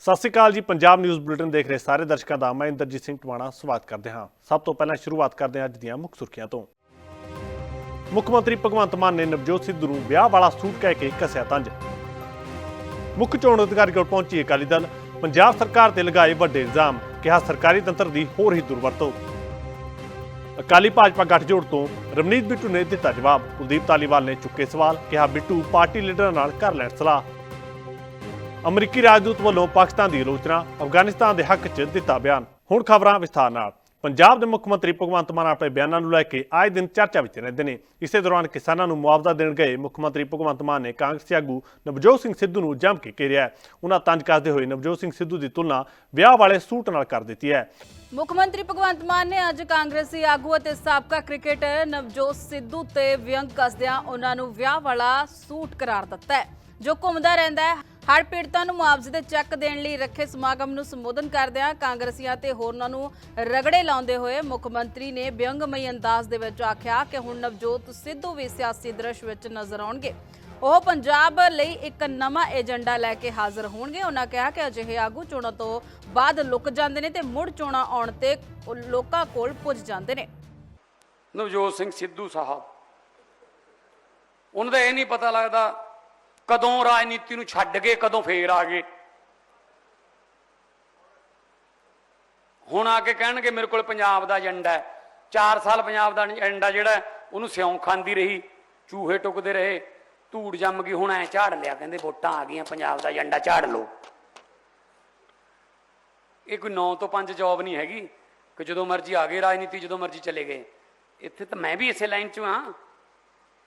ਸਤਿ ਸ਼੍ਰੀ ਅਕਾਲ ਜੀ, Punjab news bulletin ਦੇਖ ਰਹੇ ਸਾਰੇ ਦਰਸ਼ਕਾਂ ਦਾ। ਮੈਂ ਇੰਦਰਜੀਤ ਸਿੰਘ ਟਵਾਣਾ, ਸਵਾਗਤ ਕਰਦੇ ਹਾਂ। ਸਭ ਤੋਂ ਪਹਿਲਾਂ ਸ਼ੁਰੂਆਤ ਕਰਦੇ ਹਾਂ ਅੱਜ ਦੀਆਂ ਮੁੱਖ ਸੁਰਖੀਆਂ ਤੋਂ। ਮੁੱਖ ਮੰਤਰੀ ਭਗਵੰਤ ਮਾਨ ਨੇ ਨਵਜੋਤ ਸਿੱਧੂ ਨੂੰ ਵਿਆਹ ਵਾਲਾ ਸੂਟ ਕਹਿ ਕੇ ਕੱਸਿਆ ਤੰਜ। ਮੁੱਖ ਚੋਣ ਅਧਿਕਾਰੀ ਕੋਲ ਪਹੁੰਚੀ ਅਕਾਲੀ ਦਲ। ਪੰਜਾਬ ਸਰਕਾਰ ਤੇ ਲਗਾਏ ਵੱਡੇ ਇਲਜ਼ਾਮ, ਕਿਹਾ ਸਰਕਾਰੀ ਤੰਤਰ ਦੀ ਹੋਰ ਹੀ ਦੁਰਵਰਤੋਂ। ਅਕਾਲੀ ਭਾਜਪਾ ਗੱਠਜੋੜ ਤੋਂ ਰਵਨੀਤ ਬਿੱਟੂ ਨੇ ਦਿੱਤਾ ਜਵਾਬ। ਕੁਲਦੀਪ ਧਾਲੀਵਾਲ ਨੇ ਚੁੱਕੇ ਸਵਾਲ, ਕਿਹਾ ਬਿੱਟੂ ਪਾਰਟੀ ਲੀਡਰਾਂ ਨਾਲ ਕਰ ਲੈਣ ਸਲਾਹ। ਅਮਰੀਕੀ ਰਾਜਦੂਤ ਵੱਲੋਂ ਪਾਕਿਸਤਾਨ ਦੀ ਆਲੋਚਨਾ ਅਫਗਾਨਿਸਤਾਨ ਦੇ ਹੱਕ 'ਚ ਦਿੱਤਾ ਬਿਆਨ। ਹੁਣ ਖਬਰਾਂ ਵਿਸਥਾਰ ਨਾਲ। ਪੰਜਾਬ ਦੇ ਮੁੱਖ ਮੰਤਰੀ ਭਗਵੰਤ ਮਾਨ ਆਪਣੇ ਬਿਆਨਾਂ ਨੂੰ ਲੈ ਕੇ ਆਏ ਦਿਨ ਚਰਚਾ ਵਿੱਚ ਰਹਿੰਦੇ ਨੇ। ਇਸੇ ਦੌਰਾਨ ਕਿਸਾਨਾਂ ਨੂੰ ਮੁਆਵਜ਼ਾ ਦੇਣ ਗਏ ਮੁੱਖ ਮੰਤਰੀ ਭਗਵੰਤ ਮਾਨ ਨੇ ਕਾਂਗਰਸੀ ਆਗੂ ਨਵਜੋਤ ਸਿੰਘ ਸਿੱਧੂ ਨੂੰ ਜੰਮ ਕੇ ਘੇਰਿਆ ਹੈ। ਉਹਨਾਂ ਤੰਜ ਕੱਸਦੇ ਹੋਏ ਨਵਜੋਤ ਸਿੰਘ ਸਿੱਧੂ ਦੀ ਤੁਲਨਾ ਵਿਆਹ ਵਾਲੇ ਸੂਟ ਨਾਲ ਕਰ ਦਿੱਤੀ ਹੈ। ਮੁੱਖ ਮੰਤਰੀ ਭਗਵੰਤ ਮਾਨ ਨੇ ਅੱਜ ਕਾਂਗਰਸੀ ਆਗੂ ਅਤੇ ਸਾਬਕਾ ਕ੍ਰਿਕਟਰ ਨਵਜੋਤ ਸਿੱਧੂ ਤੇ ਵਿਅੰਗ ਕੱਸਦਿਆਂ ਉਹਨਾਂ ਨੂੰ ਵਿਆਹ ਵਾਲਾ ਸੂਟ ਕਰਾਰ ਦਿੱਤਾ ਹੈ, ਜੋ ਘੁੰਮਦਾ ਰਹਿੰਦਾ ਹੈ। ਹੜ੍ਹ ਪੀੜਤਾਂ ਨੂੰ ਮੁਆਵਜ਼ੇ ਦੇ ਚੈੱਕ ਦੇਣ ਲਈ ਰੱਖੇ ਸਮਾਗਮ ਨੂੰ ਸੰਬੋਧਨ ਕਰਦਿਆਂ ਕਾਂਗਰਸੀਆਂ ਤੇ ਹੋਰਨਾਂ ਨੂੰ ਰਗੜੇ ਲਾਉਂਦੇ ਹੋਏ ਮੁੱਖ ਮੰਤਰੀ ਨੇ ਵਿਅੰਗਮਈ ਅੰਦਾਜ਼ ਦੇ ਵਿੱਚ ਆਖਿਆ ਕਿ ਹੁਣ ਨਵਜੋਤ ਸਿੱਧੂ ਵੀ ਸਿਆਸੀ ਦ੍ਰਿਸ਼ ਵਿੱਚ ਨਜ਼ਰ ਆਉਣਗੇ। ਉਹ ਪੰਜਾਬ ਲਈ ਇੱਕ ਨਵਾਂ ਏਜੰਡਾ ਲੈ ਕੇ ਹਾਜ਼ਰ ਹੋਣਗੇ। ਉਹਨਾਂ ਕਿਹਾ ਕਿ ਅਜਿਹੇ ਆਗੂ ਚੋਣਾਂ ਤੋਂ ਬਾਅਦ ਲੁਕ ਜਾਂਦੇ ਨੇ ਤੇ ਮੁੜ ਚੋਣਾਂ ਆਉਣ ਤੇ ਲੋਕਾਂ ਕੋਲ ਪੁੱਜ ਜਾਂਦੇ ਨੇ। ਨਵਜੋਤ ਸਿੰਘ ਸਿੱਧੂ ਸਾਹਿਬ। ਉਹਨਾਂ ਦਾ ਇਹ ਨਹੀਂ ਪਤਾ ਲੱਗਦਾ ਕਦੋਂ ਰਾਜਨੀਤੀ ਨੂੰ ਛੱਡ ਕੇ ਕਦੋਂ ਫੇਰ ਆ ਗਏ। ਹੁਣ ਆ ਕੇ ਕਹਿਣਗੇ, ਮੇਰੇ ਕੋਲ ਪੰਜਾਬ ਦਾ ਏਜੰਡਾ ਹੈ। 4 ਸਾਲ ਪੰਜਾਬ ਦਾ ਏਜੰਡਾ ਜਿਹੜਾ ਉਹਨੂੰ ਸਿਉਂ ਖਾਂਦੀ ਰਹੀ, ਚੂਹੇ ਟੁਕਦੇ ਰਹੇ, ਧੂੜ ਜੰਮ ਗਈ, ਹੁਣ ਐ ਝਾੜ ਲਿਆ, ਕਹਿੰਦੇ ਵੋਟਾਂ ਆ ਗਈਆਂ, ਪੰਜਾਬ ਦਾ ਏਜੰਡਾ ਝਾੜ ਲਓ। ਇਹ ਕੋਈ 9 ਤੋਂ 5 ਜੌਬ ਨਹੀਂ ਹੈਗੀ, ਕਿ ਜਦੋਂ ਮਰਜ਼ੀ ਆ ਗਏ, ਰਾਜਨੀਤੀ ਜਦੋਂ ਮਰਜ਼ੀ ਚਲੇ ਗਏ। ਇੱਥੇ ਤਾਂ ਮੈਂ ਵੀ ਇਸੇ ਲਾਈਨ 'ਚ ਹਾਂ।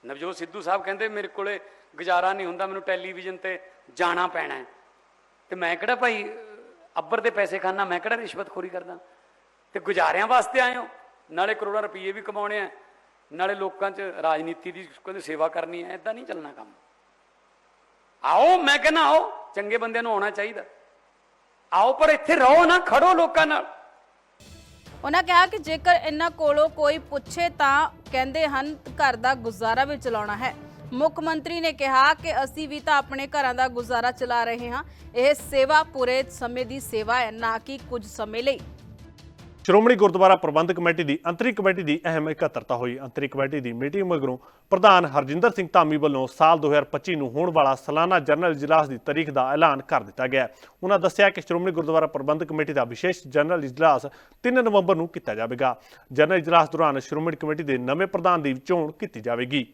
ਨਵਜੋਤ ਸਿੱਧੂ ਸਾਹਿਬ ਕਹਿੰਦੇ, ਮੇਰੇ ਕੋਲੇ ਗੁਜ਼ਾਰਾ ਨਹੀਂ ਹੁੰਦਾ, ਮੈਨੂੰ ਟੈਲੀਵਿਜ਼ਨ ਤੇ ਜਾਣਾ ਪੈਣਾ ਹੈ। ਤੇ ਮੈਂ ਕਿਹੜਾ ਭਾਈ, ਅੱਬਰ ਦੇ ਪੈਸੇ ਖਾਨਾ, ਮੈਂ ਕਿਹੜਾ ਰਿਸ਼ਵਤਖੋਰੀ ਕਰਦਾ? ਤੇ ਗੁਜ਼ਾਰਿਆਂ ਵਾਸਤੇ ਆਏ ਹੋ? ਨਾਲੇ ਕਰੋੜਾਂ ਰੁਪਏ ਵੀ ਕਮਾਉਣੇ ਆ। ਨਾਲੇ ਲੋਕਾਂ 'ਚ ਰਾਜਨੀਤੀ ਦੀ ਕਹਿੰਦੇ ਸੇਵਾ ਕਰਨੀ ਹੈ ਐਦਾਂ ਨਹੀਂ ਚੱਲਣਾ ਕੰਮ। ਆਓ, ਮੈਂ ਕਹਿੰਦਾ, ਆਓ, ਚੰਗੇ ਬੰਦਿਆਂ ਨੂੰ ਆਉਣਾ ਚਾਹੀਦਾ। ਆਓ, ਪਰ ਇੱਥੇ ਰਹੋ ਨਾ, ਖੜੋ ਲੋਕਾਂ ਨਾਲ। ਉਹਨਾਂ ਕਿਹਾ ਕਿ ਜੇਕਰ ਇਹਨਾਂ ਕੋਲੋਂ ਕੋਈ ਪੁੱਛੇ ਤਾਂ ਕਹਿੰਦੇ ਹਨ, ਘਰ ਦਾ ਗੁਜ਼ਾਰਾ ਵੀ ਚਲਾਉਣਾ ਹੈ। ਮੁੱਖ ਮੰਤਰੀ ਨੇ ਕਿਹਾ ਕਿ ਅਸੀਂ ਵੀ ਤਾਂ ਆਪਣੇ ਘਰਾਂ ਦਾ ਗੁਜ਼ਾਰਾ ਚਲਾ ਰਹੇ ਹਾਂ। ਇਹ ਸੇਵਾ ਪੂਰੇ ਸਮੇਂ ਦੀ ਸੇਵਾ ਹੈ, ਨਾ ਕਿ ਕੁਝ ਸਮੇਂ ਲਈ। ਸ਼੍ਰੋਮਣੀ ਗੁਰਦੁਆਰਾ ਪ੍ਰਬੰਧਕ ਕਮੇਟੀ ਦੀ ਅੰਤਰੀ ਕਮੇਟੀ ਦੀ ਅਹਿਮ ਇਕੱਤਰਤਾ ਹੋਈ। ਅੰਤਰੀ ਕਮੇਟੀ ਦੀ ਮੀਟਿੰਗ ਮਗਰੋਂ ਪ੍ਰਧਾਨ ਹਰਜਿੰਦਰ ਸਿੰਘ ਧਾਮੀ ਵੱਲੋਂ ਸਾਲ 2025 ਨੂੰ ਹੋਣ ਵਾਲਾ ਸਾਲਾਨਾ ਜਨਰਲ ਇਜਲਾਸ ਦੀ ਤਾਰੀਖ ਦਾ ਐਲਾਨ ਕਰ ਦਿੱਤਾ ਗਿਆ ਉਹਨਾਂ ਦੱਸਿਆ ਕਿ ਸ਼੍ਰੋਮਣੀ ਗੁਰਦੁਆਰਾ ਪ੍ਰਬੰਧਕ ਕਮੇਟੀ ਦਾ ਵਿਸ਼ੇਸ਼ ਜਨਰਲ ਇਜਲਾਸ 3 ਨਵੰਬਰ ਨੂੰ ਕੀਤਾ ਜਾਵੇਗਾ। ਜਨਰਲ ਇਜਲਾਸ ਦੌਰਾਨ ਸ਼੍ਰੋਮਣੀ ਕਮੇਟੀ ਦੇ ਨਵੇਂ ਪ੍ਰਧਾਨ ਦੀ ਚੋਣ ਕੀਤੀ ਜਾਵੇਗੀ।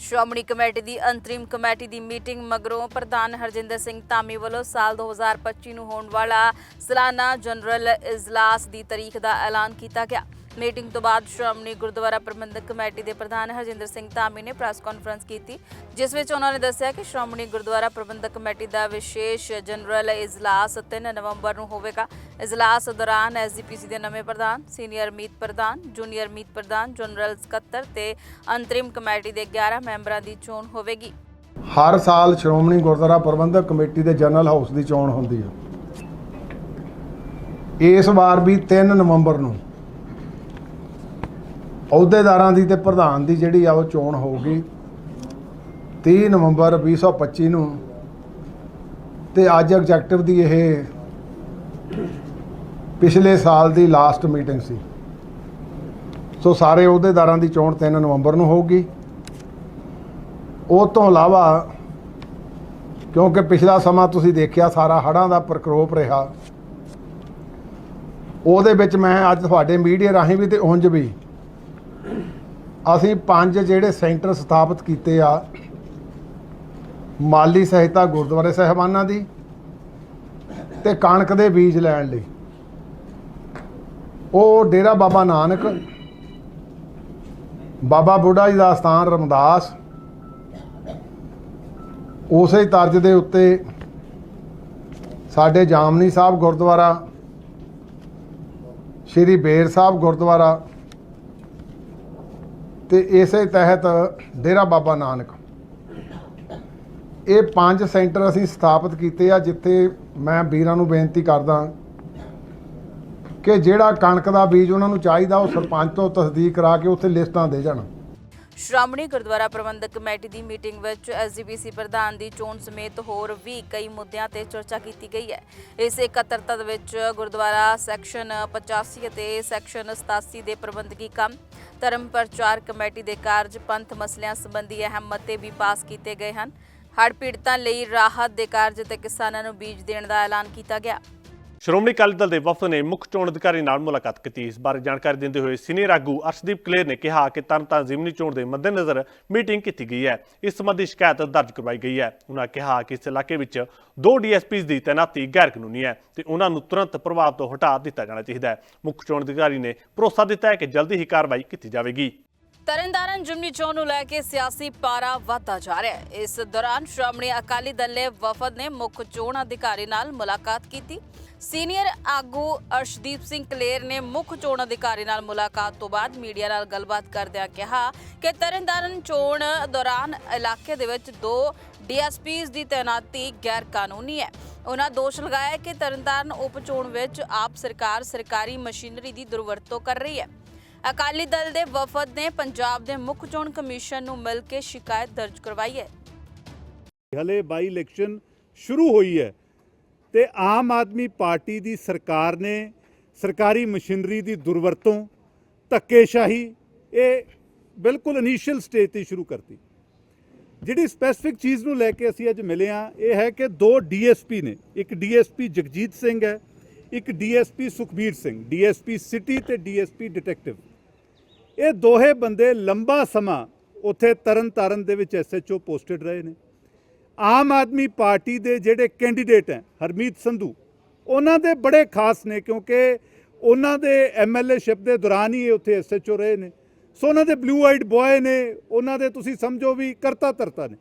ਸ਼੍ਰੋਮਣੀ ਕਮੇਟੀ ਦੀ ਅੰਤਰਿਮ ਕਮੇਟੀ ਦੀ ਮੀਟਿੰਗ ਮਗਰੋਂ ਪ੍ਰਧਾਨ ਹਰਜਿੰਦਰ ਸਿੰਘ ਧਾਮੀ ਵੱਲੋਂ ਸਾਲ 2025 ਨੂੰ ਹੋਣ ਵਾਲਾ ਸਾਲਾਨਾ ਜਨਰਲ ਇਜਲਾਸ ਦੀ ਤਾਰੀਖ ਦਾ ਐਲਾਨ ਕੀਤਾ ਗਿਆ। ਮੀਟਿੰਗ ਤੋਂ ਬਾਅਦ ਸ਼੍ਰੋਮਣੀ ਗੁਰਦੁਆਰਾ ਪ੍ਰਬੰਧਕ ਕਮੇਟੀ ਦੇ ਪ੍ਰਧਾਨ ਹਰਜਿੰਦਰ ਸਿੰਘ ਧਾਮੀ ਨੇ ਪ੍ਰੈਸ ਕਾਨਫਰੰਸ ਕੀਤੀ, ਜਿਸ ਵਿੱਚ ਉਹਨਾਂ ਨੇ ਦੱਸਿਆ ਕਿ ਸ਼੍ਰੋਮਣੀ ਗੁਰਦੁਆਰਾ ਪ੍ਰਬੰਧਕ ਕਮੇਟੀ ਦਾ ਵਿਸ਼ੇਸ਼ ਜਨਰਲ ਇਜਲਾਸ 3 ਨਵੰਬਰ ਨੂੰ ਹੋਵੇਗਾ। ਇਜਲਾਸ ਦੌਰਾਨ ਐਸਜੀਪੀਸੀ ਦੇ ਨਵੇਂ ਪ੍ਰਧਾਨ, ਸੀਨੀਅਰ ਮੀਤ ਪ੍ਰਧਾਨ, ਜੂਨੀਅਰ ਮੀਤ ਪ੍ਰਧਾਨ, ਜਨਰਲ ਸਕੱਤਰ ਤੇ ਅੰਤਰਿਮ ਕਮੇਟੀ ਦੇ 11 ਮੈਂਬਰਾਂ ਦੀ ਚੋਣ ਹੋਵੇਗੀ। ਹਰ ਸਾਲ ਸ਼੍ਰੋਮਣੀ ਗੁਰਦੁਆਰਾ ਪ੍ਰਬੰਧਕ ਕਮੇਟੀ ਦੇ ਜਨਰਲ ਹਾਊਸ ਦੀ ਚੋਣ ਹੁੰਦੀ ਹੈ। ਇਸ ਵਾਰ ਵੀ 3 ਨਵੰਬਰ ਨੂੰ ਅਹੁਦੇਦਾਰਾਂ ਦੀ ਤੇ ਪ੍ਰਧਾਨ ਦੀ ਜਿਹੜੀ ਆ ਉਹ ਚੋਣ ਹੋਊਗੀ 30 ਨਵੰਬਰ 2025 ਨੂੰ। ਤੇ ਅੱਜ ਐਗਜ਼ੈਕਟਿਵ ਦੀ ਇਹ ਪਿਛਲੇ ਸਾਲ ਦੀ ਲਾਸਟ ਮੀਟਿੰਗ ਸੀ। ਸੋ ਸਾਰੇ ਅਹੁਦੇਦਾਰਾਂ ਦੀ ਚੋਣ 3 ਨਵੰਬਰ ਨੂੰ ਹੋਊਗੀ। ਉਹ ਤੋਂ ਇਲਾਵਾ ਕਿਉਂਕਿ ਪਿਛਲਾ ਸਮਾਂ ਤੁਸੀਂ ਦੇਖਿਆ ਸਾਰਾ ਹੜ੍ਹਾਂ ਦਾ ਪ੍ਰਕੋਪ ਰਿਹਾ। ਉਹਦੇ ਵਿੱਚ ਮੈਂ ਅੱਜ ਤੁਹਾਡੇ ਮੀਡੀਆ ਰਾਹੀਂ ਵੀ ਤੇ ਉਂਝ ਵੀ ਅਸੀਂ ਪੰਜ ਜਿਹੜੇ ਸੈਂਟਰ ਸਥਾਪਿਤ ਕੀਤੇ ਆ, ਮਾਲੀ ਸਹਾਇਤਾ ਗੁਰਦੁਆਰੇ ਸਾਹਿਬਾਨਾਂ ਦੀ ਤੇ ਕਣਕ ਦੇ ਬੀਜ ਲੈਣ ਲਈ। ਉਹ ਡੇਰਾ ਬਾਬਾ ਨਾਨਕ, ਬਾਬਾ ਬੁੱਢਾ ਜੀ ਦਾ ਸਥਾਨ ਰਮਦਾਸ, ਉਸੇ ਤਰਜ਼ ਦੇ ਉੱਤੇ ਸਾਡੇ ਜਾਮਨੀ ਸਾਹਿਬ ਗੁਰਦੁਆਰਾ, ਸ਼੍ਰੀ ਬੇਰ ਸਾਹਿਬ ਗੁਰਦੁਆਰਾ ਤੇ ਇਸੇ ਤਹਿਤ ਡੇਰਾ ਬਾਬਾ ਨਾਨਕ। ਇਹ ਪੰਜ ਸੈਂਟਰ ਅਸੀਂ ਸਥਾਪਿਤ ਕੀਤੇ ਆ, ਜਿੱਥੇ ਮੈਂ ਵੀਰਾਂ ਨੂੰ ਬੇਨਤੀ ਕਰਦਾ ਕਿ ਜਿਹੜਾ ਕਣਕ ਦਾ ਬੀਜ ਉਹਨਾਂ ਨੂੰ ਚਾਹੀਦਾ, ਉਹ ਸਰਪੰਚ ਤੋਂ ਤਸਦੀਕ ਕਰਾ ਕੇ ਉੱਥੇ ਲਿਸਟਾਂ ਦੇ ਜਾਣ। ਸ਼੍ਰੋਮਣੀ ਗੁਰਦੁਆਰਾ ਪ੍ਰਬੰਧਕ ਕਮੇਟੀ ਦੀ ਮੀਟਿੰਗ ਵਿੱਚ ਐਸਜੀਪੀਸੀ ਪ੍ਰਧਾਨ ਦੀ ਚੋਣ ਸਮੇਤ ਹੋਰ ਵੀ ਕਈ ਮੁੱਦਿਆਂ ਤੇ ਚਰਚਾ ਕੀਤੀ ਗਈ ਹੈ। ਇਸ ਇਕੱਤਰਤਾ ਵਿੱਚ ਗੁਰਦੁਆਰਾ ਸੈਕਸ਼ਨ 85 ਅਤੇ ਸੈਕਸ਼ਨ 87 ਦੇ ਪ੍ਰਬੰਧਕੀ ਕੰਮ, ਧਰਮ ਪ੍ਰਚਾਰ ਕਮੇਟੀ ਦੇ ਕਾਰਜ, ਪੰਥ ਮਸਲਿਆਂ ਸੰਬੰਧੀ ਅਹਿਮ ਮਤੇ ਵੀ ਪਾਸ ਕੀਤੇ ਗਏ ਹਨ। ਹੜ੍ਹ ਪੀੜਤਾਂ ਲਈ ਰਾਹਤ ਦੇ ਕਾਰਜ ਤੇ ਕਿਸਾਨਾਂ ਨੂੰ ਬੀਜ ਦੇਣ ਦਾ ਐਲਾਨ ਕੀਤਾ ਗਿਆ। ਸ਼੍ਰੋਮਣੀ ਅਕਾਲੀ ਦਲ ਦੇ ਵਫਦ ਨੇ ਮੁੱਖ ਚੋਣ ਅਧਿਕਾਰੀ ਨਾਲ ਮੁਲਾਕਾਤ ਕੀਤੀ। ਇਸ ਬਾਰੇ ਜਾਣਕਾਰੀ ਦਿੰਦੇ ਹੋਏ ਸੀਨੀਅਰ ਆਗੂ ਅਰਸ਼ਦੀਪ ਕਲੇਰ ਨੇ ਕਿਹਾ ਕਿ ਤਰਨਤਾਰਨ ਜ਼ਿਮਨੀ ਚੋਣ ਦੇ ਮੱਦੇਨਜ਼ਰ ਮੀਟਿੰਗ ਕੀਤੀ ਗਈ ਹੈ। ਇਸ ਸੰਬੰਧੀ ਸ਼ਿਕਾਇਤ ਦਰਜ ਕਰਵਾਈ ਗਈ ਹੈ। ਉਹਨਾਂ ਕਿਹਾ ਕਿ ਇਸ ਇਲਾਕੇ ਵਿੱਚ ਦੋ ਡੀਐਸਪੀਜ਼ ਦੀ ਤੈਨਾਤੀ ਗੈਰ ਕਾਨੂੰਨੀ ਹੈ ਤੇ ਉਹਨਾਂ ਨੂੰ ਤੁਰੰਤ ਪ੍ਰਭਾਵ ਤੋਂ ਹਟਾ ਦਿੱਤਾ ਜਾਣਾ ਚਾਹੀਦਾ ਹੈ। ਮੁੱਖ ਚੋਣ ਅਧਿਕਾਰੀ ਨੇ ਭਰੋਸਾ ਦਿੱਤਾ ਹੈ ਕਿ ਜਲਦੀ ਹੀ ਕਾਰਵਾਈ ਕੀਤੀ ਜਾਵੇਗੀ। ਤਰਨਤਾਰਨ ਜਿਮਨੀ ਚੋਣ ਨੂੰ ਲੈ ਕੇ ਸਿਆਸੀ ਪਾਰਾ ਵਧਦਾ ਜਾ ਰਿਹਾ ਹੈ। ਇਸ ਦੌਰਾਨ ਸ਼੍ਰੋਮਣੀ ਅਕਾਲੀ ਦਲ ਦੇ ਵਫਦ ਨੇ ਮੁੱਖ ਚੋਣ ਅਧਿਕਾਰੀ ਨਾਲ ਮੁਲਾਕਾਤ ਕੀਤੀ। ਸੀਨੀਅਰ ਆਗੂ ਅਰਸ਼ਦੀਪ ਸਿੰਘ ਕਲੇਰ ਨੇ ਮੁੱਖ ਚੋਣ ਅਧਿਕਾਰੀ ਨਾਲ ਮੁਲਾਕਾਤ ਤੋਂ ਬਾਅਦ ਮੀਡੀਆ ਨਾਲ ਗੱਲਬਾਤ ਕਰਦਿਆਂ ਕਿਹਾ ਕਿ ਤਰਨਤਾਰਨ ਚੋਣ ਦੌਰਾਨ ਇਲਾਕੇ ਦੇ ਵਿੱਚ ਦੋ ਡੀਐਸਪੀਜ਼ ਦੀ ਤੈਨਾਤੀ ਗੈਰ ਕਾਨੂੰਨੀ ਹੈ। ਉਹਨਾਂ ਦੋਸ਼ ਲਗਾਇਆ ਕਿ ਤਰਨਤਾਰਨ ਉਪ ਚੋਣ ਵਿੱਚ ਆਪ ਸਰਕਾਰ ਸਰਕਾਰੀ ਮਸ਼ੀਨਰੀ ਦੀ ਦੁਰਵਰਤੋਂ ਕਰ ਰਹੀ ਹੈ। ਅਕਾਲੀ ਦਲ ਦੇ ਵਫਦ ਨੇ ਪੰਜਾਬ ਦੇ ਮੁੱਖ ਚੋਣ ਕਮਿਸ਼ਨ ਨੂੰ ਮਿਲ ਕੇ ਸ਼ਿਕਾਇਤ ਦਰਜ ਕਰਵਾਈ ਹੈ। ਹਲੇ ਬਾਈ ਇਲੈਕਸ਼ਨ ਸ਼ੁਰੂ ਹੋਈ ਹੈ। ਤੇ ਆਮ ਆਦਮੀ ਪਾਰਟੀ ਦੀ ਸਰਕਾਰ ਨੇ ਸਰਕਾਰੀ ਮਸ਼ੀਨਰੀ ਦੀ ਦੁਰਵਰਤੋਂ, ਧੱਕੇਸ਼ਾਹੀ, ਇਹ ਬਿਲਕੁਲ ਇਨੀਸ਼ੀਅਲ ਸਟੇਜ ਤੇ ਸ਼ੁਰੂ ਕਰਤੀ। ਜਿਹੜੀ ਸਪੈਸੀਫਿਕ ਚੀਜ਼ ਨੂੰ ਲੈ ਕੇ ਅਸੀਂ ਅੱਜ ਮਿਲੇ ਆ ਇਹ ਹੈ ਕਿ ਦੋ ਡੀਐਸਪੀ ਨੇ, ਇੱਕ ਡੀਐਸਪੀ ਜਗਜੀਤ ਸਿੰਘ ਹੈ, ਇੱਕ DSP Sukhbir Singh DSP city ਤੇ ਡੀਐਸਪੀ ਡਿਟੈਕਟਿਵ ਇਹ ਦੋਹੇ ਬੰਦੇ ਲੰਬਾ ਸਮਾਂ ਉੱਥੇ ਤਰਨ ਤਾਰਨ ਦੇ ਵਿੱਚ ਐਸਐਚਓ ਪੋਸਟਡ ਰਹੇ ਨੇ। ਆਮ ਆਦਮੀ ਪਾਰਟੀ ਦੇ ਜਿਹੜੇ ਕੈਂਡੀਡੇਟ ਹੈ, ਹਰਮੀਤ ਸੰਧੂ, ਉਹਨਾਂ ਦੇ ਬੜੇ ਖਾਸ ਨੇ ਕਿਉਂਕਿ ਉਹਨਾਂ ਦੇ ਐਮਐਲਏਸ਼ਿਪ ਦੇ ਦੌਰਾਨ ਹੀ ਇਹ ਉੱਥੇ ਐਸਐਚਓ ਰਹੇ ਨੇ। ਸੋ ਉਹਨਾਂ ਦੇ ਬਲੂ ਆਈਡ ਬॉय ਨੇ, ਉਹਨਾਂ ਦੇ ਤੁਸੀਂ ਸਮਝੋ ਵੀ ਕਰਤਾ ਧਰਤਾ ਨੇ।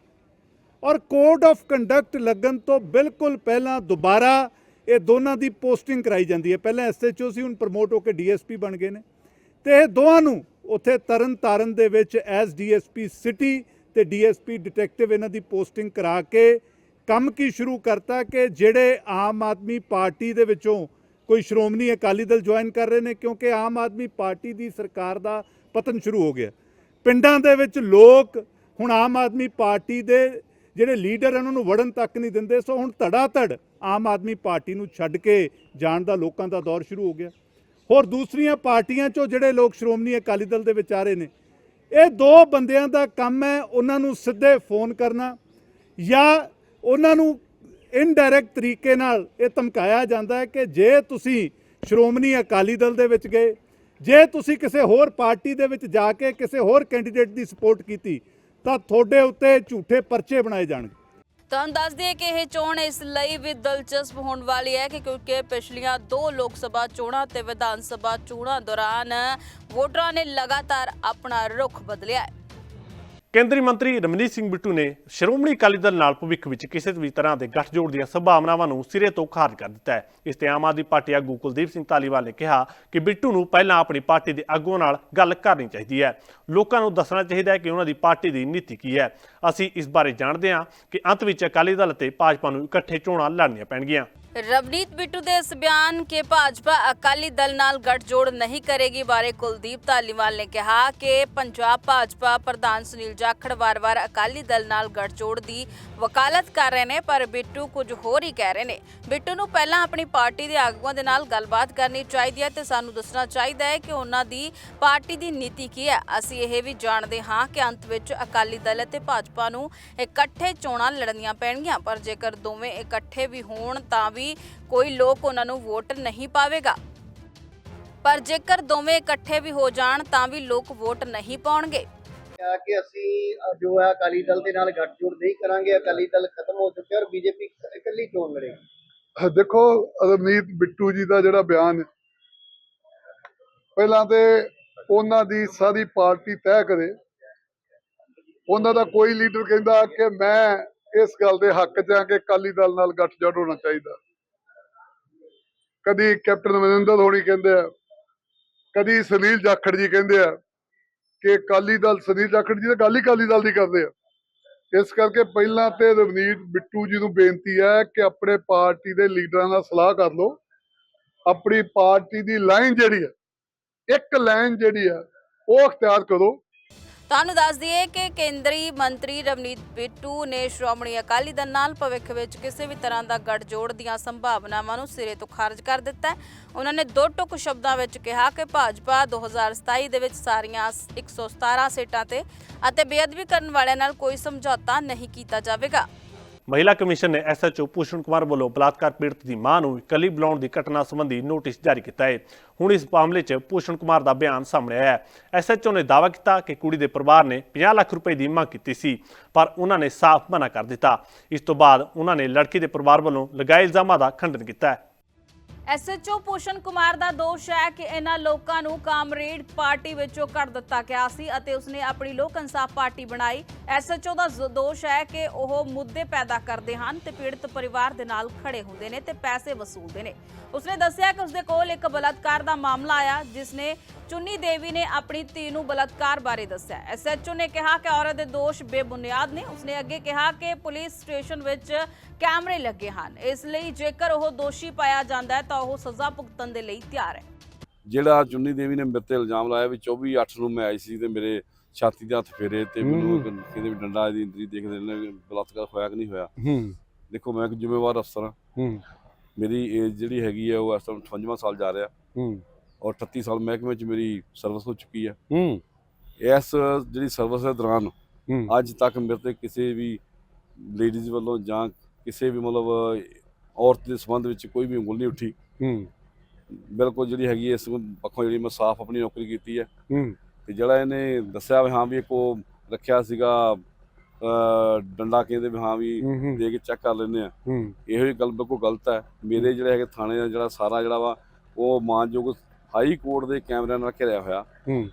ਔਰ ਕੋਡ ਆਫ ਕੰਡਕਟ ਲੱਗਣ ਤੋਂ ਬਿਲਕੁਲ ਪਹਿਲਾਂ ਦੁਬਾਰਾ ਇਹ ਦੋਨਾਂ ਦੀ ਪੋਸਟਿੰਗ ਕਰਾਈ ਜਾਂਦੀ ਹੈ। ਪਹਿਲਾਂ ਐਸਐਚਓ ਸੀ, ਹੁਣ ਪ੍ਰਮੋਟ ਹੋ ਕੇ ਡੀਐਸਪੀ ਬਣ ਗਏ ਨੇ। ਤੇ ਇਹ ਦੋਵਾਂ ਨੂੰ ਉੱਥੇ ਤਰਨ ਤਾਰਨ ਦੇ ਵਿੱਚ ਐਸ ਡੀਐਸਪੀ ਸਿਟੀ ਤੇ ਡੀਐਸਪੀ ਡਿਟੈਕਟਿਵ ਇਹਨਾਂ ਦੀ ਪੋਸਟਿੰਗ ਕਰਾ ਕੇ ਕੰਮ ਕੀ ਸ਼ੁਰੂ ਕਰਤਾ ਕਿ ਜਿਹੜੇ ਆਮ ਆਦਮੀ ਪਾਰਟੀ ਦੇ ਵਿੱਚੋਂ ਕੋਈ ਸ਼੍ਰੋਮਣੀ ਅਕਾਲੀ ਦਲ ਜੁਆਇਨ ਕਰ ਰਹੇ ਨੇ, ਕਿਉਂਕਿ ਆਮ ਆਦਮੀ ਪਾਰਟੀ ਦੀ ਸਰਕਾਰ ਦਾ ਪਤਨ ਸ਼ੁਰੂ ਹੋ ਗਿਆ। ਪਿੰਡਾਂ ਦੇ ਵਿੱਚ ਲੋਕ ਹੁਣ ਆਮ ਆਦਮੀ ਪਾਰਟੀ ਦੇ ਜਿਹੜੇ ਲੀਡਰ ਉਹਨਾਂ ਨੂੰ ਵੜਨ ਤੱਕ ਨਹੀਂ ਦਿੰਦੇ, ਸੋ ਹੁਣ ਧੜਾ ਧੜ ਆਮ ਆਦਮੀ ਪਾਰਟੀ ਨੂੰ ਛੱਡ ਕੇ ਜਾਣ ਦਾ ਲੋਕਾਂ ਦਾ ਦੌਰ ਸ਼ੁਰੂ ਹੋ ਗਿਆ। ਹੋਰ ਦੂਸਰੀਆਂ ਪਾਰਟੀਆਂ ਚੋਂ ਜਿਹੜੇ ਲੋਕ ਸ਼੍ਰੋਮਣੀ ਅਕਾਲੀ ਦਲ ਦੇ ਵਿੱਚ ਆ ਰਹੇ ਨੇ ਇਹ ਦੋ ਬੰਦਿਆਂ ਦਾ ਕੰਮ ਹੈ, ਉਹਨਾਂ ਨੂੰ ਸਿੱਧੇ ਫੋਨ ਕਰਨਾ ਜਾਂ ਉਹਨਾਂ ਨੂੰ ਇਨਡਾਇਰੈਕਟ ਤਰੀਕੇ ਨਾਲ ਇਹ ਧਮਕਾਇਆ ਜਾਂਦਾ ਹੈ ਕਿ ਜੇ ਤੁਸੀਂ ਸ਼੍ਰੋਮਣੀ ਅਕਾਲੀ ਦਲ ਦੇ ਵਿੱਚ ਗਏ, ਜੇ ਤੁਸੀਂ ਕਿਸੇ ਹੋਰ ਪਾਰਟੀ ਦੇ ਵਿੱਚ ਜਾ ਕੇ ਕਿਸੇ ਹੋਰ ਕੈਂਡੀਡੇਟ ਦੀ ਸਪੋਰਟ ਕੀਤੀ, ਤਾਂ ਤੁਹਾਡੇ ਉੱਤੇ ਝੂਠੇ ਪਰਚੇ ਬਣਾਏ ਜਾਣਗੇ। ਤੁਹਾਨੂੰ ਦੱਸ ਦਈਏ ਕਿ ਇਹ ਚੋਣ ਇਸ ਲਈ ਵੀ ਦਿਲਚਸਪ ਹੋਣ ਵਾਲੀ ਹੈ ਕਿ ਕਿਉਂਕਿ ਪਿਛਲੀਆਂ ਦੋ ਲੋਕ ਸਭਾ ਚੋਣਾਂ ਤੇ ਵਿਧਾਨ ਸਭਾ ਚੋਣਾਂ ਦੌਰਾਨ ਵੋਟਰਾਂ ਨੇ ਲਗਾਤਾਰ ਆਪਣਾ ਰੁਖ ਬਦਲਿਆ ਹੈ। ਕੇਂਦਰੀ ਮੰਤਰੀ ਰਮਨੀਤ ਸਿੰਘ ਬਿੱਟੂ ਨੇ ਸ਼੍ਰੋਮਣੀ ਅਕਾਲੀ ਦਲ ਨਾਲ ਭਵਿੱਖ ਵਿੱਚ ਕਿਸੇ ਵੀ ਤਰ੍ਹਾਂ ਦੇ ਗੱਠਜੋੜ ਦੀਆਂ ਸੰਭਾਵਨਾਵਾਂ ਨੂੰ ਸਿਰੇ ਤੋਂ ਖਾਰਜ ਕਰ ਦਿੱਤਾ ਹੈ। ਇਸ ਤੇ ਆਮ ਆਦਮੀ ਪਾਰਟੀ ਆਗੂ ਕੁਲਦੀਪ ਸਿੰਘ ਧਾਲੀਵਾਲ ਨੇ ਕਿਹਾ ਕਿ ਬਿੱਟੂ ਨੂੰ ਪਹਿਲਾਂ ਆਪਣੀ ਪਾਰਟੀ ਦੇ ਆਗੂਆਂ ਨਾਲ ਗੱਲ ਕਰਨੀ ਚਾਹੀਦੀ ਹੈ। ਲੋਕਾਂ ਨੂੰ ਦੱਸਣਾ ਚਾਹੀਦਾ ਹੈ ਕਿ ਉਹਨਾਂ ਦੀ ਪਾਰਟੀ ਦੀ ਨੀਤੀ ਕੀ ਹੈ। ਅਸੀਂ ਇਸ ਬਾਰੇ ਜਾਣਦੇ ਹਾਂ ਕਿ ਅੰਤ ਵਿੱਚ ਅਕਾਲੀ ਦਲ ਅਤੇ ਭਾਜਪਾ ਨੂੰ ਇਕੱਠੇ ਚੋਣਾਂ ਲੜਨੀਆਂ ਪੈਣਗੀਆਂ। ਰਵਨੀਤ ਬਿੱਟੂ ਦੇ ਇਸ ਬਿਆਨ ਕਿ ਭਾਜਪਾ ਅਕਾਲੀ ਦਲ ਨਾਲ ਗੱਠਜੋੜ ਨਹੀਂ ਕਰੇਗੀ ਬਾਰੇ ਕੁਲਦੀਪ ਧਾਲੀਵਾਲ ਨੇ ਕਿਹਾ ਕਿ ਪੰਜਾਬ ਭਾਜਪਾ ਪ੍ਰਧਾਨ ਸੁਨੀਲ ਜਾਖੜ ਵਾਰ-ਵਾਰ ਅਕਾਲੀ ਦਲ ਨਾਲ ਗੱਠਜੋੜ ਦੀ ਵਕਾਲਤ ਕਰ ਰਹੇ ਨੇ, ਪਰ ਬਿੱਟੂ ਕੁਝ ਹੋਰ ਹੀ ਕਹਿ ਰਹੇ ਨੇ। ਬਿੱਟੂ ਨੂੰ ਪਹਿਲਾਂ ਆਪਣੀ ਪਾਰਟੀ ਦੇ ਆਗੂਆਂ ਦੇ ਨਾਲ ਗੱਲਬਾਤ ਕਰਨੀ ਚਾਹੀਦੀ ਹੈ ਤੇ ਸਾਨੂੰ ਦੱਸਣਾ ਚਾਹੀਦਾ ਹੈ ਕਿ ਉਹਨਾਂ ਦੀ ਪਾਰਟੀ ਦੀ ਨੀਤੀ ਕੀ ਹੈ। ਅਸੀਂ ਇਹ ਵੀ ਜਾਣਦੇ ਹਾਂ ਕਿ ਅੰਤ ਵਿੱਚ ਅਕਾਲੀ ਦਲ ਅਤੇ ਭਾਜਪਾ ਨੂੰ ਇਕੱਠੇ ਚੋਣਾਂ ਲੜਨੀਆਂ ਪੈਣਗੀਆਂ, ਪਰ ਜੇਕਰ ਦੋਵੇਂ ਇਕੱਠੇ ਵੀ ਹੋਣ ਤਾਂ ਵੀ ਕੋਈ ਲੋਕ ਉਹਨਾਂ ਨੂੰ ਵੋਟ ਨਹੀਂ ਪਾਵੇਗਾ। ਪਰ ਜੇਕਰ ਦੋਵੇਂ ਇਕੱਠੇ ਵੀ ਹੋ ਜਾਣ ਤਾਂ ਵੀ ਲੋਕ ਵੋਟ ਨਹੀਂ ਪਾਉਣਗੇ। ਕਿਹਾ ਕਿ ਅਸੀਂ ਜੋ ਹੈ ਅਕਾਲੀ ਦਲ ਦੇ ਨਾਲ ਗੱਠਜੋੜ ਨਹੀਂ ਕਰਾਂਗੇ ਅਕਾਲੀ ਦਲ ਖਤਮ ਹੋ ਚੁੱਕਿਆ ਔਰ ਬੀਜੇਪੀ ਇਕੱਲੀ ਚੋਣ ਲੜੇਗੀ। ਦੇਖੋ ਰਵਨੀਤ ਬਿੱਟੂ ਜੀ ਦਾ ਜਿਹੜਾ ਬਿਆਨ ਪਹਿਲਾਂ ਤੇ ਉਹਨਾਂ ਦੀ ਸਾਰੀ ਪਾਰਟੀ ਤੈਅ ਕਰੇ। ਉਹਨਾਂ ਦਾ ਕੋਈ ਲੀਡਰ ਕਹਿੰਦਾ ਕਿ ਮੈਂ ਇਸ ਗੱਲ ਦੇ ਹੱਕ 'ਚ ਆ ਕਿ ਅਕਾਲੀ ਦਲ ਨਾਲ ਗੱਠਜੋੜ ਹੋਣਾ ਚਾਹੀਦਾ। ਕਦੀ ਕੈਪਟਨ ਅਮਰਿੰਦਰ ਹੋਣੀ ਕਹਿੰਦੇ ਆ, ਕਦੀ ਸੁਨੀਲ ਜਾਖੜ ਜੀ ਕਹਿੰਦੇ ਆ ਕਿ ਅਕਾਲੀ ਦਲ ਸੁਨੀਲ ਜਾਖੜ ਜੀ ਤਾਂ ਗੱਲ ਹੀ ਅਕਾਲੀ ਦਲ ਦੀ ਕਰਦੇ ਆ। ਇਸ ਕਰਕੇ ਪਹਿਲਾਂ ਤੇ ਰਵਨੀਤ ਬਿੱਟੂ ਜੀ ਨੂੰ ਬੇਨਤੀ ਹੈ ਕਿ ਆਪਣੇ ਪਾਰਟੀ ਦੇ ਲੀਡਰਾਂ ਨਾਲ ਸਲਾਹ ਕਰ ਲਓ। ਆਪਣੀ ਪਾਰਟੀ ਦੀ ਲਾਈਨ ਜਿਹੜੀ ਹੈ ਇੱਕ ਲਾਈਨ ਜਿਹੜੀ ਹੈ ਉਹ ਅਖਤਿਆਰ ਕਰੋ। ਤੁਹਾਨੂੰ ਦੱਸ ਦਈਏ ਕਿ ਕੇਂਦਰੀ ਮੰਤਰੀ ਰਵਨੀਤ ਬਿੱਟੂ ਨੇ ਸ਼੍ਰੋਮਣੀ ਅਕਾਲੀ ਦਲ ਨਾਲ ਭਵਿੱਖ ਵਿੱਚ ਕਿਸੇ ਵੀ ਤਰ੍ਹਾਂ ਦਾ ਗੱਠਜੋੜ ਦੀਆਂ ਸੰਭਾਵਨਾਵਾਂ ਨੂੰ ਸਿਰੇ ਤੋਂ ਖਾਰਜ ਕਰ ਦਿੱਤਾ ਉਹਨਾਂ ਨੇ ਦੋ ਟੁਕ ਸ਼ਬਦਾਂ ਵਿੱਚ ਕਿਹਾ ਕਿ ਭਾਜਪਾ 2027 ਦੇ ਵਿੱਚ ਸਾਰੀਆਂ 117 ਸੀਟਾਂ ਤੇ ਅਤੇ ਬੇਅਦਬੀ ਕਰਨ ਵਾਲਿਆਂ ਨਾਲ ਕੋਈ ਸਮਝੌਤਾ ਨਹੀਂ ਕੀਤਾ ਜਾਵੇਗਾ। ਮਹਿਲਾ ਕਮਿਸ਼ਨ ਨੇ ਐਸਐਚਓ ਭੂਸ਼ਣ ਕੁਮਾਰ ਵੱਲੋਂ ਬਲਾਤਕਾਰ ਪੀੜਤ ਦੀ ਮਾਂ ਨੂੰ ਕਲੀ ਬੁਲਾਉਣ ਦੀ ਘਟਨਾ ਸੰਬੰਧੀ ਨੋਟਿਸ ਜਾਰੀ ਕੀਤਾ ਹੈ। ਹੁਣ ਇਸ ਮਾਮਲੇ 'ਚ ਭੂਸ਼ਣ ਕੁਮਾਰ ਦਾ ਬਿਆਨ ਸਾਹਮਣੇ ਆਇਆ ਹੈ। ਐਸਐਚਓ ਨੇ ਦਾਅਵਾ ਕੀਤਾ ਕਿ ਕੁੜੀ ਦੇ ਪਰਿਵਾਰ ਨੇ 50 ਲੱਖ ਰੁਪਏ ਦੀ ਮੰਗ ਕੀਤੀ ਸੀ, ਪਰ ਉਹਨਾਂ ਨੇ ਸਾਫ਼ ਮਨਾ ਕਰ ਦਿੱਤਾ। ਇਸ ਤੋਂ ਬਾਅਦ ਉਹਨਾਂ ਨੇ ਲੜਕੀ ਦੇ ਪਰਿਵਾਰ ਵੱਲੋਂ ਲਗਾਏ ਇਲਜ਼ਾਮਾਂ ਦਾ ਖੰਡਨ ਕੀਤਾ ਹੈ। ਐਸਐਚਓ ਪੂਸ਼ਨ ਕੁਮਾਰ ਦਾ ਦੋਸ਼ ਹੈ ਕਿ ਇਹਨਾਂ ਲੋਕਾਂ ਨੂੰ ਕਾਮਰੇਡ ਪਾਰਟੀ ਵਿੱਚੋਂ ਕੱਢ ਦਿੱਤਾ ਗਿਆ ਸੀ ਅਤੇ ਉਸਨੇ ਆਪਣੀ ਲੋਕ ਇਨਸਾਫ ਪਾਰਟੀ ਬਣਾਈ। ਐਸਐਚਓ ਦਾ ਦੋਸ਼ ਹੈ ਕਿ ਉਹ ਮੁੱਦੇ ਪੈਦਾ ਕਰਦੇ ਹਨ ਤੇ ਪੀੜਤ ਪਰਿਵਾਰ ਦੇ ਨਾਲ ਖੜੇ ਹੁੰਦੇ ਨੇ ਤੇ ਪੈਸੇ ਵਸੂਲਦੇ ਨੇ। ਉਸਨੇ ਦੱਸਿਆ ਕਿ ਉਸਦੇ ਕੋਲ ਇੱਕ ਬਲਾਤਕਾਰ ਦਾ ਮਾਮਲਾ ਆਇਆ ਜਿਸਨੇ ਚੁੰਨੀ ਦੇਵੀ ਨੇ ਆਪਣੀ ਧੀ ਨੂੰ ਬਲਾਤਕਾਰ ਬਾਰੇ ਦੱਸਿਆ। ਐਸਐਚਓ ਨੇ ਕਿਹਾ ਕਿ ਔਰਤ ਦੇ ਦੋਸ਼ ਬੇਬੁਨਿਆਦ ਨੇ। ਉਸਨੇ ਅੱਗੇ ਕਿਹਾ ਕਿ ਪੁਲਿਸ ਸਟੇਸ਼ਨ ਵਿੱਚ ਕੈਮਰੇ ਲੱਗੇ ਹਨ। ਇਸ ਲਈ ਜੇਕਰ ਉਹ ਦੋਸ਼ੀ ਪਾਇਆ ਜਾਂਦਾ ਹੈ ਤਾਂ ਉਹ ਸਜ਼ਾ ਭੁਗਤਣ ਦੇ ਲਈ ਤਿਆਰ ਹੈ। ਜਿਹੜਾ ਚੁੰਨੀ ਦੇਵੀ ਨੇ ਮੇਰੇ ਤੇ ਇਲਜ਼ਾਮ ਲਾਇਆ ਵੀ 24 8 ਨੂੰ ਮੈਂ ਆਈ ਸੀ ਤੇ ਮੇਰੇ ਛਾਤੀ ਦੇ ਹੱਥ ਫੇਰੇ ਤੇ ਮੈਨੂੰ ਕਿਤੇ ਵੀ ਡੰਡਾ ਦੀ ਇੰਦਰੀ ਦੇਖਦੇ ਨੇ ਬਲਾਤਕਾਰ ਹੋਇਆ ਕਿ ਨਹੀਂ ਹੋਇਆ। ਹੂੰ। ਦੇਖੋ ਮੈਂ ਇੱਕ ਜ਼ਿੰਮੇਵਾਰ ਅਫਸਰ ਹਾਂ। ਹੂੰ। ਮੇਰੀ ਏਜ ਜਿਹੜੀ ਹੈਗੀ ਹੈ ਉਹ ਇਸ ਟਾਈਮ 58ਵਾਂ ਸਾਲ ਜਾ ਰਿਹਾ। ਹੂੰ। ਔਰ 38 ਸਾਲ ਮਹਿਕਮੇ 'ਚ ਮੇਰੀ ਸਰਵਿਸ ਹੋ ਚੁੱਕੀ ਹੈ ਹੂੰ। ਇਸ ਜਿਹੜੀ ਸਰਵਿਸ ਦੇ ਦੌਰਾਨ ਹੂੰ। ਅੱਜ ਤੱਕ ਮੇਰੇ ਤੇ ਕਿਸੇ ਵੀ ਲੇਡੀਜ਼ ਵੱਲੋਂ ਜਾਂ ਕਿਸੇ ਵੀ ਮਤਲਬ ਔਰਤ ਦੇ ਸੰਬੰਧ ਵਿੱਚ ਕੋਈ ਵੀ ਉਂਗਲ ਨਹੀਂ ਉੱਠੀ। ਹੂੰ। ਬਿਲਕੁਲ ਜਿਹੜੀ ਹੈਗੀ ਇਸ ਪੱਖੋਂ ਜਿਹੜੀ ਮੈਂ ਸਾਫ਼ ਆਪਣੀ ਨੌਕਰੀ ਕੀਤੀ ਹੈ ਹੂੰ। ਤੇ ਜਿਹੜਾ ਇਹਨੇ ਦੱਸਿਆ ਵੀ ਹਾਂ ਵੀ ਇੱਕ ਉਹ ਰੱਖਿਆ ਸੀਗਾ ਡੰਡਾ ਕਹਿੰਦੇ ਵੀ ਹਾਂ ਵੀ। ਦੇ ਕੇ ਚੈੱਕ ਕਰ ਲੈਂਦੇ ਆ। ਇਹੋ ਹੀ ਗੱਲ ਬਿਲਕੁਲ ਗਲਤ ਹੈ ਮੇਰੇ ਜਿਹੜੇ ਹੈਗੇ ਥਾਣੇ ਦਾ ਜਿਹੜਾ ਸਾਰਾ ਜਿਹੜਾ ਵਾ ਉਹ ਮਾਨਯੋਗ ਹਾਈ ਕੋਰਟ ਦੇ ਕੈਮਰਿਆਂ ਨਾਲ ਘਿਰਿਆ ਹੋਇਆ।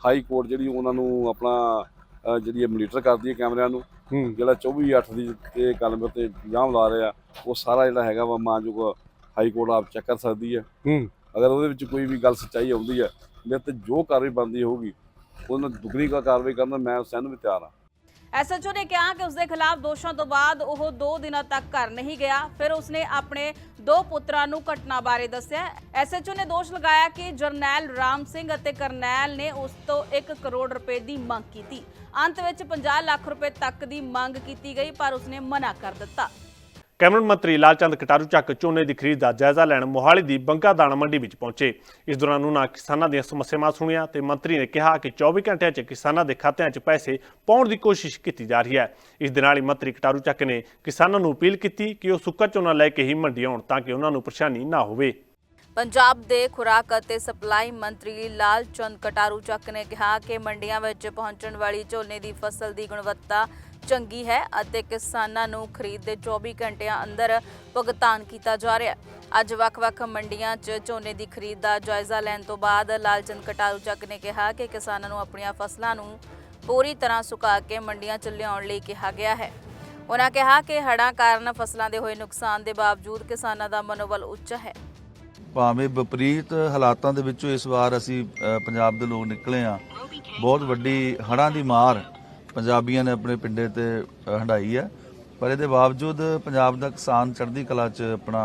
ਹਾਈ ਕੋਰਟ ਜਿਹੜੀ ਉਹਨਾਂ ਨੂੰ ਆਪਣਾ ਜਿਹੜੀ ਮੋਨੀਟਰ ਕਰਦੀ ਹੈ ਕੈਮਰਿਆਂ ਨੂੰ ਜਿਹੜਾ 24 8 ਦੀ ਇਹ ਗੱਲ ਤੇ ਇਲਜ਼ਾਮ ਲਾ ਰਿਹਾ ਉਹ ਸਾਰਾ ਜਿਹੜਾ ਹੈਗਾ ਵਾ ਮਾਨਯੋਗ ਹਾਈ ਕੋਰਟ ਆਪ ਚੈੱਕ ਕਰ ਸਕਦੀ ਹੈ। ਹੂੰ। ਅਗਰ ਉਹਦੇ ਵਿੱਚ ਕੋਈ ਵੀ ਗੱਲ ਸੱਚਾਈ ਆਉਂਦੀ ਹੈ ਮੇਰੇ ਤੇ ਜੋ ਕਾਰਵਾਈ ਬਣਦੀ ਹੋਊਗੀ ਉਹਨਾਂ ਦੁਗਣੀ ਕਾ ਕਾਰਵਾਈ ਕਰਨ ਦਾ ਮੈਂ ਸਹਿਣ ਵੀ ਤਿਆਰ ਹਾਂ। ਐਸਐਚਓ ਨੇ ਕਿਹਾ ਕਿ ਉਸਦੇ ਖਿਲਾਫ ਦੋਸ਼ਾਂ ਤੋਂ ਬਾਅਦ ਉਹ 2 ਦਿਨਾਂ ਤੱਕ ਘਰ ਨਹੀਂ ਗਿਆ। ਫਿਰ ਉਸਨੇ ਆਪਣੇ ਦੋ ਪੁੱਤਰਾਂ ਨੂੰ ਘਟਨਾ ਬਾਰੇ ਦੱਸਿਆ। ਐਸਐਚਓ ਨੇ ਦੋਸ਼ ਲਗਾਇਆ ਕਿ ਜਰਨੈਲ ਰਾਮ ਸਿੰਘ ਅਤੇ ਕਰਨੈਲ ਨੇ ਉਸ ਤੋਂ 1 ਕਰੋੜ ਰੁਪਏ ਦੀ ਮੰਗ ਕੀਤੀ। ਅੰਤ ਵਿੱਚ 50 ਲੱਖ ਰੁਪਏ ਤੱਕ ਦੀ ਮੰਗ ਕੀਤੀ ਗਈ ਪਰ ਉਸਨੇ ਮਨਾ ਕਰ ਦਿੱਤਾ। ਕੈਬਨਿਟ ਮੰਤਰੀ ਲਾਲਚੰਦ ਕਟਾਰੂ ਚੱਕ ਝੋਨੇ ਦੀ ਖਰੀਦ ਦਾ ਜਾਇਜ਼ਾ ਲੈਣ ਮੋਹਾਲੀ ਦੀ ਬੰਗਾ ਦਾਣਾ ਮੰਡੀ ਵਿੱਚ ਪਹੁੰਚੇ। ਇਸ ਦੌਰਾਨ ਉਹਨਾਂ ਕਿਸਾਨਾਂ ਦੀਆਂ ਸਮੱਸਿਆਵਾਂ ਸੁਣੀਆਂ ਤੇ ਮੰਤਰੀ ਨੇ ਕਿਹਾ ਕਿ 24 ਘੰਟਿਆਂ 'ਚ ਕਿਸਾਨਾਂ ਦੇ ਖਾਤਿਆਂ 'ਚ ਪੈਸੇ ਪਾਉਣ ਦੀ ਕੋਸ਼ਿਸ਼ ਕੀਤੀ ਜਾ ਰਹੀ ਹੈ। ਇਸ ਦੇ ਨਾਲ ਹੀ ਮੰਤਰੀ ਕਟਾਰੂ ਚੱਕ ਨੇ ਕਿਸਾਨਾਂ ਨੂੰ ਅਪੀਲ ਕੀਤੀ ਕਿ ਉਹ ਸੁੱਕਾ ਝੋਨਾ ਲੈ ਕੇ ਹੀ ਮੰਡੀ ਆਉਣ ਤਾਂ ਕਿ ਉਹਨਾਂ ਨੂੰ ਪਰੇਸ਼ਾਨੀ ਨਾ ਹੋਵੇ। ਪੰਜਾਬ ਦੇ ਖੁਰਾਕ ਅਤੇ ਸਪਲਾਈ ਮੰਤਰੀ ਲਾਲ ਚੰਦ ਕਟਾਰੂ ਚੱਕ ਨੇ ਕਿਹਾ ਕਿ ਮੰਡੀਆਂ ਵਿੱਚ ਪਹੁੰਚਣ ਵਾਲੀ ਝੋਨੇ ਦੀ ਫਸਲ ਦੀ ਗੁਣਵੱਤਾ ਚੰਗੀ ਹੈ ਅਤੇ ਕਿਸਾਨਾਂ ਨੂੰ ਖਰੀਦ ਦੇ 24 ਘੰਟਿਆਂ ਅੰਦਰ ਭੁਗਤਾਨ ਕੀਤਾ ਜਾ ਰਿਹਾ ਹੈ। ਅੱਜ ਵੱਖ-ਵੱਖ ਮੰਡੀਆਂ 'ਚ ਝੋਨੇ ਦੀ ਖਰੀਦ ਦਾ ਜਾਇਜ਼ਾ ਲੈਣ ਤੋਂ ਬਾਅਦ ਲਾਲਚੰਦ ਕਟਾਰੂ ਚੱਕ ਨੇ ਕਿਹਾ ਕਿ ਕਿਸਾਨਾਂ ਨੂੰ ਆਪਣੀਆਂ ਫਸਲਾਂ ਨੂੰ ਪੂਰੀ ਤਰ੍ਹਾਂ ਸੁਕਾ ਕੇ ਮੰਡੀਆਂ 'ਚ ਲਿਆਉਣ ਲਈ ਕਿਹਾ ਗਿਆ ਹੈ। ਉਹਨਾਂ ਕਿਹਾ ਕਿ ਹੜ੍ਹਾਂ ਕਾਰਨ ਫਸਲਾਂ ਦੇ ਹੋਏ ਨੁਕਸਾਨ ਦੇ ਬਾਵਜੂਦ ਕਿਸਾਨਾਂ ਦਾ ਮਨੋਬਲ ਉੱਚ ਹੈ। ਭਾਵੇਂ ਵਿਪਰੀਤ ਹਾਲਾਤਾਂ ਦੇ ਵਿੱਚੋਂ ਇਸ ਵਾਰ ਅਸੀਂ ਪੰਜਾਬ ਦੇ ਲੋਕ ਨਿਕਲੇ ਆ ਬਹੁਤ ਵੱਡੀ ਹੜ੍ਹਾਂ ਦੀ ਮਾਰ ਪੰਜਾਬੀਆਂ ਨੇ ਆਪਣੇ ਪਿੰਡੇ ਤੇ ਅ, ਹੰਢਾਈ ਹੈ। ਪਰ ਇਹਦੇ ਬਾਵਜੂਦ ਪੰਜਾਬ ਦਾ ਕਿਸਾਨ ਚੜ੍ਹਦੀ ਕਲਾ 'ਚ ਆਪਣਾ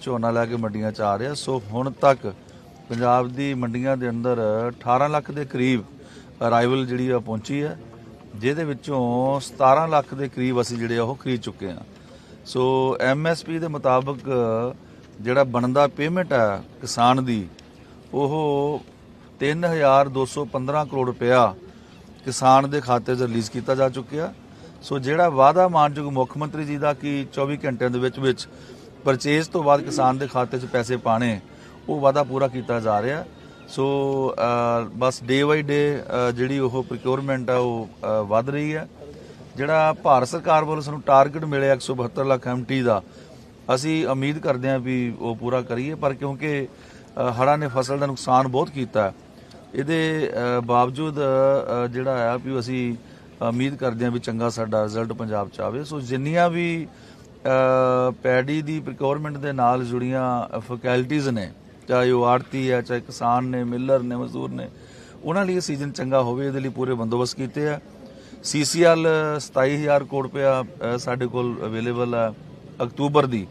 ਝੋਨਾ ਲੈ ਕੇ ਮੰਡੀਆਂ 'ਚ ਆ ਰਿਹਾ। ਸੋ ਹੁਣ ਤੱਕ ਪੰਜਾਬ ਦੀ ਮੰਡੀਆਂ ਦੇ ਅੰਦਰ 18 ਲੱਖ ਦੇ ਕਰੀਬ ਅਰਾਈਵਲ ਜਿਹੜੀ ਆ ਪਹੁੰਚੀ ਹੈ ਜਿਹਦੇ ਵਿੱਚੋਂ 17 ਲੱਖ ਦੇ ਕਰੀਬ ਅਸੀਂ ਜਿਹੜੇ ਆ ਉਹ ਖਰੀਦ ਚੁੱਕੇ ਹਾਂ। ਸੋ ਐਮਐਸਪੀ ਦੇ ਮੁਤਾਬਕ ਜਿਹੜਾ ਬਣਦਾ ਪੇਮੈਂਟ ਹੈ ਕਿਸਾਨ ਦੀ ਉਹ 3215 ਕਰੋੜ ਰੁਪਇਆ ਕਿਸਾਨ ਦੇ ਖਾਤੇ 'ਚ ਰਿਲੀਜ਼ ਕੀਤਾ ਜਾ ਚੁੱਕਿਆ। ਸੋ ਜਿਹੜਾ ਵਾਅਦਾ ਮਾਨਯੋਗ ਮੁੱਖ ਮੰਤਰੀ ਜੀ ਦਾ ਕਿ 24 ਘੰਟਿਆਂ ਦੇ ਵਿੱਚ ਵਿੱਚ ਪਰਚੇਜ਼ ਤੋਂ ਬਾਅਦ ਕਿਸਾਨ ਦੇ ਖਾਤੇ 'ਚ ਪੈਸੇ ਪਾਣੇ ਉਹ ਵਾਅਦਾ ਪੂਰਾ ਕੀਤਾ ਜਾ ਰਿਹਾ। ਸੋ ਬਸ ਡੇ ਬਾਈ ਡੇ ਜਿਹੜੀ ਉਹ ਪ੍ਰੋਕਿਉਰਮੈਂਟ ਆ ਉਹ ਵੱਧ ਰਹੀ ਹੈ। ਜਿਹੜਾ ਭਾਰਤ ਸਰਕਾਰ ਵੱਲੋਂ ਸਾਨੂੰ ਟਾਰਗੇਟ ਮਿਲਿਆ 172 ਲੱਖ ਐਮਟੀ ਦਾ ਅਸੀਂ ਉਮੀਦ ਕਰਦੇ ਹਾਂ ਵੀ ਉਹ ਪੂਰਾ ਕਰੀਏ ਪਰ ਕਿਉਂਕਿ ਹੜ੍ਹਾਂ ਨੇ ਫਸਲ ਦਾ ਨੁਕਸਾਨ ਬਹੁਤ ਕੀਤਾ। ਹੈ, ਇਹਦੇ ਬਾਵਜੂਦ ਜਿਹੜਾ ਆ ਵੀ ਅਸੀਂ ਉਮੀਦ ਕਰਦੇ ਹਾਂ ਵੀ ਚੰਗਾ ਸਾਡਾ ਰਿਜ਼ਲਟ ਪੰਜਾਬ ਚ ਆਵੇ, ਸੋ ਜਿੰਨੀਆਂ ਵੀ ਪੈਡੀ ਦੀ ਪ੍ਰੋਕਿਉਰਮੈਂਟ ਦੇ ਨਾਲ ਜੁੜੀਆਂ ਫੈਕਲਟੀਆਂ ਨੇ, ਚਾਹੇ ਉਹ ਆੜਤੀ ਹੈ, ਚਾਹੇ ਕਿਸਾਨ ਨੇ ਮਿਲਰ ਨੇ, ਮਜ਼ਦੂਰ ਨੇ, ਉਹਨਾਂ ਲਈ ਇਹ ਸੀਜ਼ਨ ਚੰਗਾ ਹੋਵੇ, ਇਹਦੇ ਲਈ ਪੂਰੇ ਬੰਦੋਬਸਤ ਕੀਤੇ ਆ। ਸੀਸੀਐਲ 27000 ਕਰੋੜ ਰੁਪਇਆ ਸਾਡੇ ਕੋਲ ਅਵੇਲੇਬਲ ਹੈ ਅਕਤੂਬਰ ਦੀ,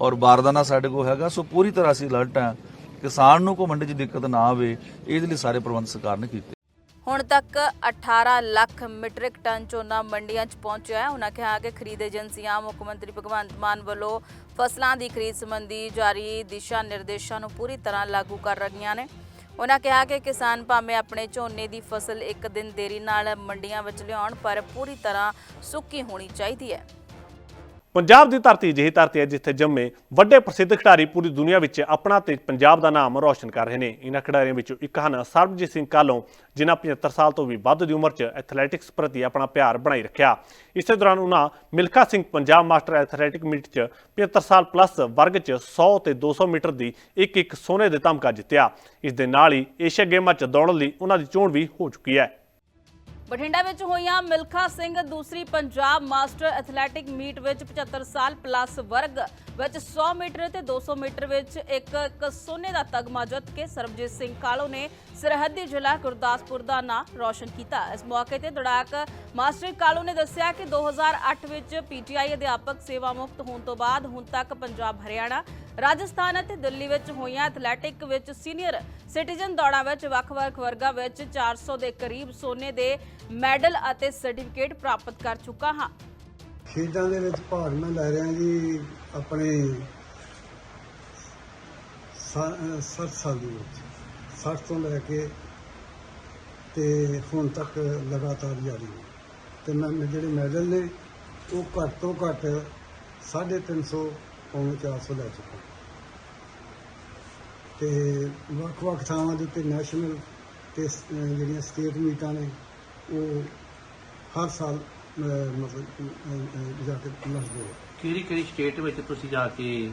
ਔਰ ਬਾਰਦਾਨਾ ਸਾਡੇ ਕੋਲ ਹੈਗਾ, ਸੋ ਪੂਰੀ ਤਰ੍ਹਾਂ ਅਸੀਂ ਅਲਰਟ ਹਾਂ ਕਿਸਾਨ ਨੂੰ ਕੋਈ ਮੰਡੀ 'ਚ ਦਿੱਕਤ ਨਾ ਆਵੇ, ਇਹਦੇ ਲਈ ਸਾਰੇ ਪ੍ਰਬੰਧ ਸਰਕਾਰ ਨੇ ਕੀਤੇ। ਹੁਣ ਤੱਕ 18 ਲੱਖ ਮੀਟ੍ਰਿਕ ਟਨ ਝੋਨਾ ਮੰਡੀਆਂ 'ਚ ਪਹੁੰਚਿਆ ਹੈ। ਉਹਨਾਂ ਕਿਹਾ ਕਿ ਖਰੀਦ ਏਜੰਸੀਆਂ, ਮੁੱਖ ਮੰਤਰੀ ਭਗਵੰਤ ਮਾਨ ਵੱਲੋਂ ਫਸਲਾਂ ਦੀ ਖਰੀਦ ਸੰਬੰਧੀ ਜਾਰੀ ਦਿਸ਼ਾ ਨਿਰਦੇਸ਼ਾਂ ਨੂੰ ਪੂਰੀ ਤਰ੍ਹਾਂ ਲਾਗੂ ਕਰ ਰਹੀਆਂ ਨੇ। ਉਹਨਾਂ ਕਿਹਾ ਕਿ ਕਿਸਾਨ ਭਾਵੇਂ ਆਪਣੇ ਝੋਨੇ ਦੀ ਫਸਲ ਇੱਕ ਦਿਨ ਦੇਰੀ ਨਾਲ ਮੰਡੀਆਂ ਵਿੱਚ ਲਿਆਉਣ, ਪਰ ਪੂਰੀ ਤਰ੍ਹਾਂ ਸੁੱਕੀ ਹੋਣੀ ਚਾਹੀਦੀ ਹੈ। ਪੰਜਾਬ ਦੀ ਧਰਤੀ ਅਜਿਹੀ ਧਰਤੀ ਹੈ ਜਿੱਥੇ ਜੰਮੇ ਵੱਡੇ ਪ੍ਰਸਿੱਧ ਖਿਡਾਰੀ ਪੂਰੀ ਦੁਨੀਆ ਵਿੱਚ ਆਪਣਾ ਤੇ ਪੰਜਾਬ ਦਾ ਨਾਮ ਰੌਸ਼ਨ ਕਰ ਰਹੇ ਨੇ। ਇਹਨਾਂ ਖਿਡਾਰੀਆਂ ਵਿੱਚੋਂ ਇੱਕ ਹਨ ਸਰਬਜੀਤ ਸਿੰਘ ਕਾਲੋਂ, ਜਿਨ੍ਹਾਂ 75 ਸਾਲ ਤੋਂ ਵੀ ਵੱਧ ਦੀ ਉਮਰ 'ਚ ਐਥਲੈਟਿਕਸ ਪ੍ਰਤੀ ਆਪਣਾ ਪਿਆਰ ਬਣਾਈ ਰੱਖਿਆ। ਇਸੇ ਦੌਰਾਨ ਉਹਨਾਂ Milkha Singh Punjab master athletic meet 'ਚ 75 ਸਾਲ ਪਲੱਸ ਵਰਗ 'ਚ 100 ਤੇ 200 ਮੀਟਰ ਦੀ ਇੱਕ ਇੱਕ ਸੋਨੇ ਦੇ ਤਮਗਾ ਜਿੱਤਿਆ। ਇਸ ਦੇ ਨਾਲ ਹੀ ਏਸ਼ੀਆ ਗੇਮਾਂ 'ਚ ਦੌੜਨ ਲਈ ਉਹਨਾਂ ਦੀ ਚੋਣ ਵੀ ਹੋ ਚੁੱਕੀ ਹੈ। ਬਠਿੰਡਾ ਵਿੱਚ ਹੋਈਆਂ ਮਿਲਖਾ ਸਿੰਘ, ਦੂਸਰੀ ਪੰਜਾਬ ਮਾਸਟਰ ਐਥਲੈਟਿਕ ਮੀਟ ਵਿੱਚ 75 ਸਾਲ ਪਲੱਸ ਵਰਗ ਵਿੱਚ 100 ਮੀਟਰ ਤੇ 200 ਮੀਟਰ ਵਿੱਚ ਇੱਕ ਇੱਕ ਸੋਨੇ ਦਾ ਤਗਮਾ ਜਿੱਤ ਕੇ ਸਰਬਜੀਤ ਸਿੰਘ ਕਾਲੋ ਨੇ ਸਰਹੱਦੀ ਜ਼ਿਲ੍ਹਾ ਗੁਰਦਾਸਪੁਰ ਦਾ ਨਾਂ ਰੌਸ਼ਨ ਕੀਤਾ। ਇਸ ਮੌਕੇ ਤੇ ਦੌੜਾਕ ਮਾਸਟਰ ਕਾਲੋ ਨੇ ਦੱਸਿਆ ਕਿ 2008 ਵਿੱਚ ਪੀਟੀਆਈ ਅਧਿਆਪਕ ਸੇਵਾ ਮੁਕਤ ਹੋਣ ਤੋਂ ਬਾਅਦ ਹੁਣ ਤੱਕ ਪੰਜਾਬ, ਹਰਿਆਣਾ ਰਾਜਸਥਾਨ ਅਤੇ ਦਿੱਲੀ ਵਿੱਚ ਹੋਈਆਂ ਐਥਲੈਟਿਕ ਵਿੱਚ ਸੀਨੀਅਰ ਸਿਟੀਜ਼ਨ ਦੌੜਾਂ ਵਿੱਚ ਵੱਖ-ਵੱਖ ਵਰਗਾਂ ਵਿੱਚ 400 ਦੇ ਕਰੀਬ ਸੋਨੇ ਦੇ ਮੈਡਲ ਅਤੇ ਸਰਟੀਫਿਕੇਟ ਪ੍ਰਾਪਤ ਕਰ ਚੁੱਕਾ ਹਾਂ। ਖੇਡਾਂ ਦੇ ਵਿੱਚ ਭਾਗ ਮੈਂ ਲੈ ਰਿਹਾ ਜੀ ਆਪਣੇ 60 ਸਾਲ ਦੀ ਵਿੱਚ 60 ਤੋਂ ਲੈ ਕੇ ਤੇ ਹੁਣ ਤੱਕ ਲਗਾਤਾਰ ਜਾਰੀ ਹੈ ਤੇ ਮੈਂ ਜਿਹੜੇ ਮੈਡਲ ਨੇ ਉਹ ਘੱਟ ਤੋਂ ਘੱਟ 350 ਪੌਣੇ 400 ਲੈ ਚੁੱਕਾ। ਤੇ ਵੱਖ-ਵੱਖ ਥਾਵਾਂ ਦੇ ਉੱਤੇ ਨੈਸ਼ਨਲ ਤੇ ਜਿਹੜੀਆਂ ਸਟੇਟ ਮੀਟਾਂ ਨੇ ਉਹ ਹਰ ਸਾਲ ਮਤਲਬ ਜਾ ਕੇ ਲੜਦੇ ਨੇ। ਕਿਹੜੀ ਕਿਹੜੀ ਸਟੇਟ ਵਿੱਚ ਤੁਸੀਂ ਜਾ ਕੇ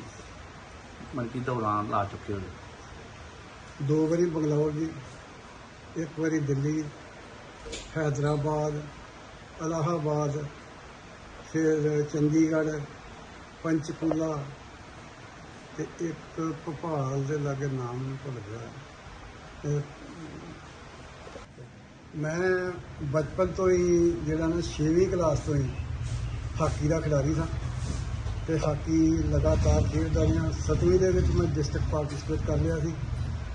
ਮਨ ਕੀ ਦੌੜਾਂ ਲਾ ਚੁੱਕੇ ਹੋ? ਦੋ ਵਾਰੀ ਬੰਗਲੌਰ ਜੀ ਇੱਕ ਵਾਰੀ ਦਿੱਲੀ ਹੈਦਰਾਬਾਦ ਅਲਾਹਾਬਾਦ ਫਿਰ ਚੰਡੀਗੜ੍ਹ ਪੰਚਕੂਲਾ ਤੇ ਇੱਕ ਭੋਪਾਲ ਦੇ ਲਾਗੇ ਨਾਮ ਨੂੰ ਭੁੱਲ ਗਿਆ। ਤੇ ਮੈਂ ਬਚਪਨ ਤੋਂ ਹੀ ਜਿਹੜਾ ਨਾ 6ਵੀਂ ਕਲਾਸ ਤੋਂ ਹੀ ਹਾਕੀ ਦਾ ਖਿਡਾਰੀ ਸਾਂ ਤੇ ਹਾਕੀ ਲਗਾਤਾਰ ਖੇਡਦਾ ਰਿਹਾ। 7ਵੀਂ ਦੇ ਵਿੱਚ ਮੈਂ ਡਿਸਟ੍ਰਿਕਟ ਪਾਰਟਿਸਪੇਟ ਕਰ ਲਿਆ ਸੀ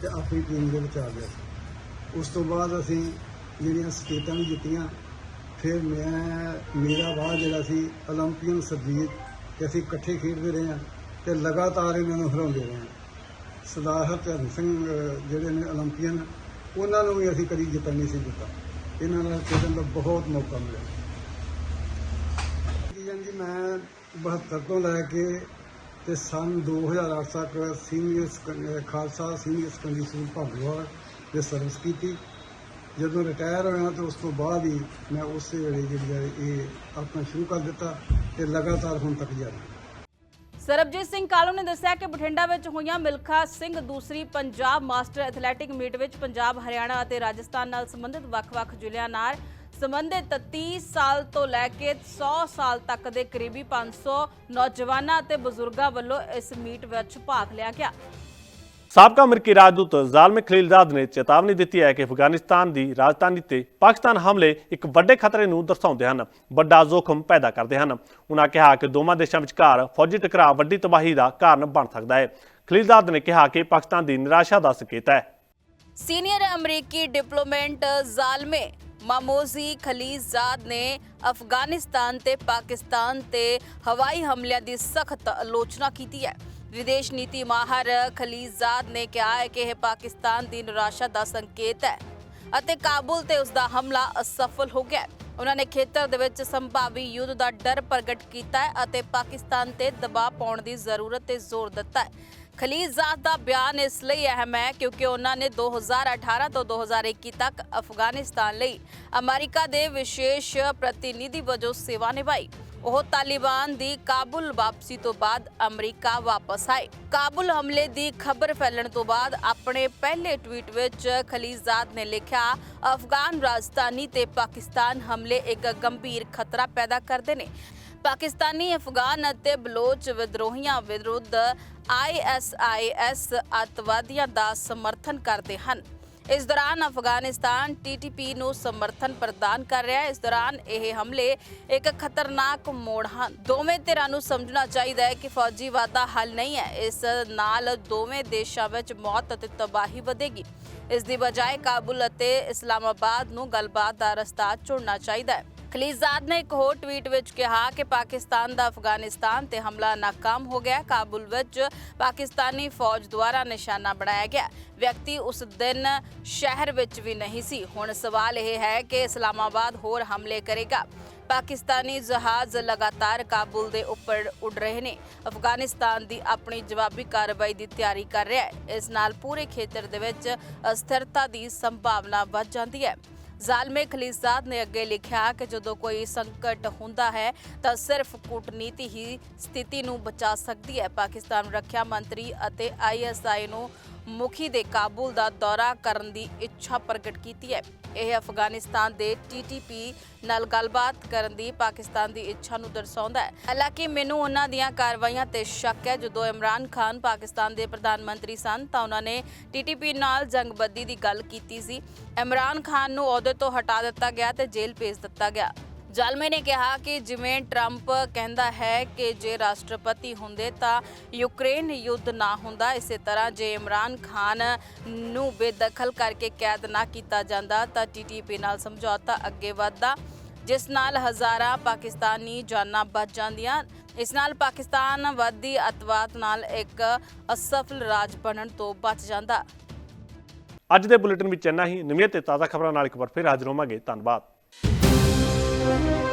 ਤੇ ਆਪਣੀ ਟੀਮ ਦੇ ਵਿੱਚ ਆ ਗਿਆ ਸੀ। ਉਸ ਤੋਂ ਬਾਅਦ ਅਸੀਂ ਜਿਹੜੀਆਂ ਸਟੇਟਾਂ ਵੀ ਜਿੱਤੀਆਂ, ਫਿਰ ਮੈਂ, ਮੇਰਾ ਬਾਅਦ ਜਿਹੜਾ ਸੀ 올림픽ਨ ਸਰਜੀਤ ਤੇ ਅਸੀਂ ਇਕੱਠੇ ਖੇਡਦੇ ਰਹੇ ਹਾਂ। ਤੇ ਲਗਾਤਾਰ ਇਹਨਾਂ ਨੂੰ ਹਰਾਉਂਦੇ ਰਹੇ ਸਰਦਾਰ ਹਰਚਰਨ ਸਿੰਘ ਜਿਹੜੇ ਨੇ 올림픽ੀਅਨ ਉਹਨਾਂ ਨੂੰ ਵੀ ਅਸੀਂ ਕਦੀ ਜਿੱਤਣ ਨਹੀਂ ਸੀ ਦਿੱਤਾ। ਇਹਨਾਂ ਨਾਲ ਖੇਡਣ ਦਾ ਬਹੁਤ ਮੌਕਾ ਮਿਲਿਆ। ਜੀਜਨ ਜੀ ਮੈਂ 72 ਤੋਂ ਲੈ ਕੇ ਤੇ ਸਨ 2008 ਤੱਕ senior Khalsa senior secondary school Bhagwal ਦੇ ਸਰਵਿਸ ਕੀਤੀ। ਜਦੋਂ ਰਿਟਾਇਰ ਹੋਇਆ ਤਾਂ ਉਸ ਤੋਂ ਬਾਅਦ ਹੀ ਮੈਂ ਉਸੇ ਵੇਲੇ ਜਿਹੜੀ ਇਹ ਆਪਣਾ ਸ਼ੁਰੂ ਕਰ ਦਿੱਤਾ ਤੇ ਲਗਾਤਾਰ ਹੁਣ ਤੱਕ ਜਾਰੀ ਸਰਬਜੀਤ ਸਿੰਘ ਕਾਲੂ ਨੇ ਦੱਸਿਆ ਕਿ ਬਠਿੰਡਾ ਵਿੱਚ ਹੋਈਆਂ ਮਿਲਖਾ ਸਿੰਘ, ਦੂਸਰੀ ਪੰਜਾਬ ਮਾਸਟਰ ਐਥਲੈਟਿਕ ਮੀਟ ਵਿੱਚ ਪੰਜਾਬ, ਹਰਿਆਣਾ ਅਤੇ ਰਾਜਸਥਾਨ ਨਾਲ ਸੰਬੰਧਿਤ ਵੱਖ-ਵੱਖ ਜ਼ਿਲ੍ਹਿਆਂ ਨਾਲ ਸੰਬੰਧਿਤ 30 ਸਾਲ ਤੋਂ ਲੈ ਕੇ 100 ਸਾਲ ਤੱਕ ਦੇ ਕਰੀਬੀ 500 ਨੌਜਵਾਨਾਂ ਅਤੇ ਬਜ਼ੁਰਗਾਂ ਵੱਲੋਂ ਇਸ ਮੀਟ ਵਿੱਚ ਭਾਗ ਲਿਆ ਗਿਆ। ਸਾਬਕਾ ਅਮਰੀਕੀ ਰਾਜਦੂਤ ਜ਼ਾਲਮ ਖਲੀਲਜ਼ਾਦ ਨੇ ਚੇਤਾਵਨੀ ਦਿੱਤੀ ਹੈ ਕਿ ਅਫਗਾਨਿਸਤਾਨ ਦੀ ਰਾਜਧਾਨੀ ਤੇ ਪਾਕਿਸਤਾਨ ਹਮਲੇ ਇੱਕ ਵੱਡੇ ਖਤਰੇ ਨੂੰ ਦਰਸਾਉਂਦੇ ਹਨ, ਵੱਡਾ ਜ਼ੋਖਮ ਪੈਦਾ ਕਰਦੇ ਹਨ। ਉਹਨਾਂ ਕਿਹਾ ਕਿ ਦੋਵਾਂ ਦੇਸ਼ਾਂ ਵਿਚਕਾਰ ਫੌਜੀ ਟਕਰਾਅ ਵੱਡੀ ਤਬਾਹੀ ਦਾ ਕਾਰਨ ਬਣ ਸਕਦਾ ਹੈ। ਖਲੀਲਜ਼ਾਦ ਨੇ ਕਿਹਾ ਕਿ ਪਾਕਿਸਤਾਨ ਦੀ ਨਿਰਾਸ਼ਾ ਦਾ ਸੰਕੇਤ ਹੈ। ਸੀਨੀਅਰ ਅਮਰੀਕੀ ਡਿਪਲੋਮੈਟ ਜ਼ਾਲਮੇ ਮਾਮੋਜ਼ੀ ਖਲੀਜ਼ਾਦ ਨੇ ਅਫਗਾਨਿਸਤਾਨ ਤੇ ਪਾਕਿਸਤਾਨ ਤੇ ਹਵਾਈ ਹਮਲਿਆਂ ਦੀ ਸਖਤ ਆਲੋਚਨਾ ਕੀਤੀ ਹੈ। ਵਿਦੇਸ਼ ਨੀਤੀ ਮਾਹਰ ਖਲੀਜ਼ਾਦ ਨੇ ਕਿਹਾ ਹੈ ਕਿ ਇਹ ਪਾਕਿਸਤਾਨ ਦੀ ਨਿਰਾਸ਼ਾ ਦਾ ਸੰਕੇਤ ਹੈ ਅਤੇ ਕਾਬੁਲ ਤੇ ਉਸ ਦਾ ਹਮਲਾ ਅਸਫਲ ਹੋ ਗਿਆ ਉਹਨਾਂ ਨੇ ਖੇਤਰ ਦੇ ਵਿੱਚ ਸੰਭਾਵੀ ਯੁੱਧ ਦਾ ਡਰ ਪ੍ਰਗਟ ਕੀਤਾ ਹੈ ਅਤੇ ਪਾਕਿਸਤਾਨ ਤੇ ਦਬਾਅ ਪਾਉਣ ਦੀ ਜ਼ਰੂਰਤ ਤੇ ਜ਼ੋਰ ਦਿੱਤਾ ਹੈ। ਖਲੀਜ਼ਾਦ ਦਾ ਬਿਆਨ ਇਸ ਲਈ ਅਹਿਮ ਹੈ ਕਿਉਂਕਿ ਉਹਨਾਂ ਨੇ 2018 ਤੋਂ 2021 ਤੱਕ ਅਫਗਾਨਿਸਤਾਨ ਲਈ ਅਮਰੀਕਾ ਦੇ ਵਿਸ਼ੇਸ਼ ਪ੍ਰਤੀਨਿਧੀ ਵਜੋਂ ਸੇਵਾ ਨਿਭਾਈ। ਉਹ ਤਾਲਿਬਾਨ ਦੀ ਕਾਬੁਲ ਵਾਪਸੀ ਤੋਂ ਬਾਅਦ ਅਮਰੀਕਾ ਵਾਪਸ ਆਏ। ਕਾਬੁਲ ਹਮਲੇ ਦੀ ਖਬਰ ਫੈਲਣ ਤੋਂ ਬਾਅਦ ਆਪਣੇ ਪਹਿਲੇ ਟਵੀਟ ਵਿੱਚ ਖਲੀਜ਼ਾਦ ਨੇ ਲਿਖਿਆ, ਅਫਗਾਨ ਰਾਜਧਾਨੀ ਤੇ ਪਾਕਿਸਤਾਨ ਹਮਲੇ ਇੱਕ ਗੰਭੀਰ ਖਤਰਾ ਪੈਦਾ ਕਰਦੇ ਨੇ। ਪਾਕਿਸਤਾਨੀ ਅਫਗਾਨ ਅਤੇ ਬਲੋਚ ਵਿਦਰੋਹੀਆਂ ਵਿਰੁੱਧ ਆਈਐਸਆਈਐਸ ਅੱਤਵਾਦੀਆਂ ਦਾ ਸਮਰਥਨ ਕਰਦੇ ਹਨ। ਇਸ ਦੌਰਾਨ ਅਫਗਾਨਿਸਤਾਨ ਟੀਟੀਪੀ ਨੂੰ ਸਮਰਥਨ ਪ੍ਰਦਾਨ ਕਰ ਰਿਹਾ ਹੈ। ਇਸ ਦੌਰਾਨ ਇਹ ਹਮਲੇ ਇੱਕ ਖਤਰਨਾਕ ਮੋੜ ਹਨ। ਦੋਵੇਂ ਧਿਰਾਂ ਨੂੰ ਸਮਝਣਾ ਚਾਹੀਦਾ ਹੈ ਕਿ ਫੌਜੀ ਵਾਧਾ ਹੱਲ ਨਹੀਂ ਹੈ। ਇਸ ਨਾਲ ਦੋਵੇਂ ਦੇਸ਼ਾਂ ਵਿੱਚ ਮੌਤ ਅਤੇ ਤਬਾਹੀ ਵਧੇਗੀ। ਇਸ ਦੀ ਬਜਾਏ ਕਾਬੁਲ ਅਤੇ ਇਸਲਾਮਾਬਾਦ ਨੂੰ ਗੱਲਬਾਤ ਦਾ ਰਸਤਾ ਚੁਣਨਾ ਚਾਹੀਦਾ ਹੈ। ਖਲੀਜ਼ਾਦ ਨੇ ਇੱਕ ਹੋਰ ਟਵੀਟ ਵਿੱਚ ਕਿਹਾ ਕਿ ਪਾਕਿਸਤਾਨ ਦਾ ਅਫਗਾਨਿਸਤਾਨ ਤੇ ਹਮਲਾ ਨਾਕਾਮ ਹੋ ਗਿਆ। ਕਾਬੁਲ ਵਿੱਚ ਪਾਕਿਸਤਾਨੀ ਫੌਜ ਦੁਆਰਾ ਨਿਸ਼ਾਨਾ ਬਣਾਇਆ ਗਿਆ। ਵਿਅਕਤੀ ਉਸ ਦਿਨ ਸ਼ਹਿਰ ਵਿੱਚ ਵੀ ਨਹੀਂ ਸੀ। ਹੁਣ ਸਵਾਲ ਇਹ ਹੈ ਕਿ ਇਸਲਾਮਾਬਾਦ ਹੋਰ ਹਮਲੇ ਕਰੇਗਾ। ਪਾਕਿਸਤਾਨੀ ਜਹਾਜ਼ ਲਗਾਤਾਰ ਕਾਬੁਲ ਦੇ ਉੱਪਰ ਉੱਡ ਰਹੇ ਨੇ। ਅਫਗਾਨਿਸਤਾਨ ਦੀ ਆਪਣੀ ਜਵਾਬੀ ਕਾਰਵਾਈ ਦੀ ਤਿਆਰੀ ਕਰ ਰਿਹਾ ਹੈ। ਇਸ ਨਾਲ ਪੂਰੇ ਖੇਤਰ ਦੇ ਵਿੱਚ ਅਸਥਿਰਤਾ ਦੀ ਸੰਭਾਵਨਾ ਵੱਧ ਜਾਂਦੀ ਹੈ। ਜ਼ਾਲਮੇ ਖਲੀਜ਼ਾਦ ਨੇ ਅੱਗੇ ਲਿਖਿਆ ਕਿ ਜਦੋਂ ਕੋਈ ਸੰਕਟ ਹੁੰਦਾ ਹੈ ਤਾਂ ਸਿਰਫ ਕੂਟਨੀਤੀ ਹੀ ਸਥਿਤੀ ਨੂੰ ਬਚਾ ਸਕਦੀ ਹੈ। ਪਾਕਿਸਤਾਨ ਰੱਖਿਆ ਮੰਤਰੀ ਅਤੇ ਆਈਐਸਆਈ ਨੂੰ ਮੁਖੀ ਦੇ ਕਾਬੁਲ ਦਾ ਦੌਰਾ ਕਰਨ ਦੀ ਇੱਛਾ ਪ੍ਰਗਟ ਕੀਤੀ ਹੈ। ਇਹ ਅਫਗਾਨਿਸਤਾਨ ਦੇ ਟੀਟੀਪੀ ਨਾਲ ਗੱਲਬਾਤ ਕਰਨ ਦੀ ਪਾਕਿਸਤਾਨ ਦੀ ਇੱਛਾ ਨੂੰ ਦਰਸਾਉਂਦਾ ਹੈ। ਹਾਲਾਂਕਿ ਮੈਨੂੰ ਉਹਨਾਂ ਦੀਆਂ ਕਾਰਵਾਈਆਂ ਤੇ ਸ਼ੱਕ ਹੈ। ਜਦੋਂ ਇਮਰਾਨ ਖਾਨ ਪਾਕਿਸਤਾਨ ਦੇ ਪ੍ਰਧਾਨ ਮੰਤਰੀ ਸਨ ਤਾਂ ਉਹਨਾਂ ਨੇ ਟੀਟੀਪੀ ਨਾਲ ਜੰਗਬੰਦੀ ਦੀ ਗੱਲ ਕੀਤੀ ਸੀ। ਇਮਰਾਨ ਖਾਨ ਨੂੰ ਅਹੁਦੇ ਤੋਂ ਹਟਾ ਦਿੱਤਾ ਗਿਆ ਤੇ ਜੇਲ੍ਹ ਭੇਜ ਦਿੱਤਾ ਗਿਆ। ਜਾਲਮੇ ਨੇ ਕਿਹਾ ਕਿ ਜਿਵੇਂ ਟਰੰਪ ਕਹਿੰਦਾ ਹੈ ਕਿ ਜੇ ਰਾਸ਼ਟਰਪਤੀ ਹੁੰਦੇ ਤਾਂ ਯੂਕਰੇਨ ਯੁੱਧ ਨਾ ਹੁੰਦਾ, ਇਸੇ ਤਰ੍ਹਾਂ ਜੇ ਇਮਰਾਨ ਖਾਨ ਨੂੰ ਬੇਦਖਲ ਕਰਕੇ ਕੈਦ ਨਾ ਕੀਤਾ ਜਾਂਦਾ ਤਾਂ ਟੀਟੀਪੀ ਨਾਲ ਸਮਝੌਤਾ ਅੱਗੇ ਵਧਦਾ, ਜਿਸ ਨਾਲ ਹਜ਼ਾਰਾਂ ਪਾਕਿਸਤਾਨੀ ਜਾਨਾਂ ਬਚ ਜਾਂਦੀਆਂ। ਇਸ ਨਾਲ ਪਾਕਿਸਤਾਨ ਵੱਧਦੀ ਅਤਵਾਦ ਨਾਲ ਇੱਕ ਅਸਫਲ ਰਾਜ ਬਣਨ ਤੋਂ ਬਚ ਜਾਂਦਾ। ਅੱਜ ਦੇ ਬੁਲੇਟਿਨ ਵਿੱਚ ਇੰਨਾ ਹੀ। ਨਵੀਆਂ ਤੇ ਤਾਜ਼ਾ ਖਬਰਾਂ ਨਾਲ ਇੱਕ ਵਾਰ ਫਿਰ ਹਾਜ਼ਰ ਹੋਵਾਂਗੇ। ਧੰਨਵਾਦ। thank you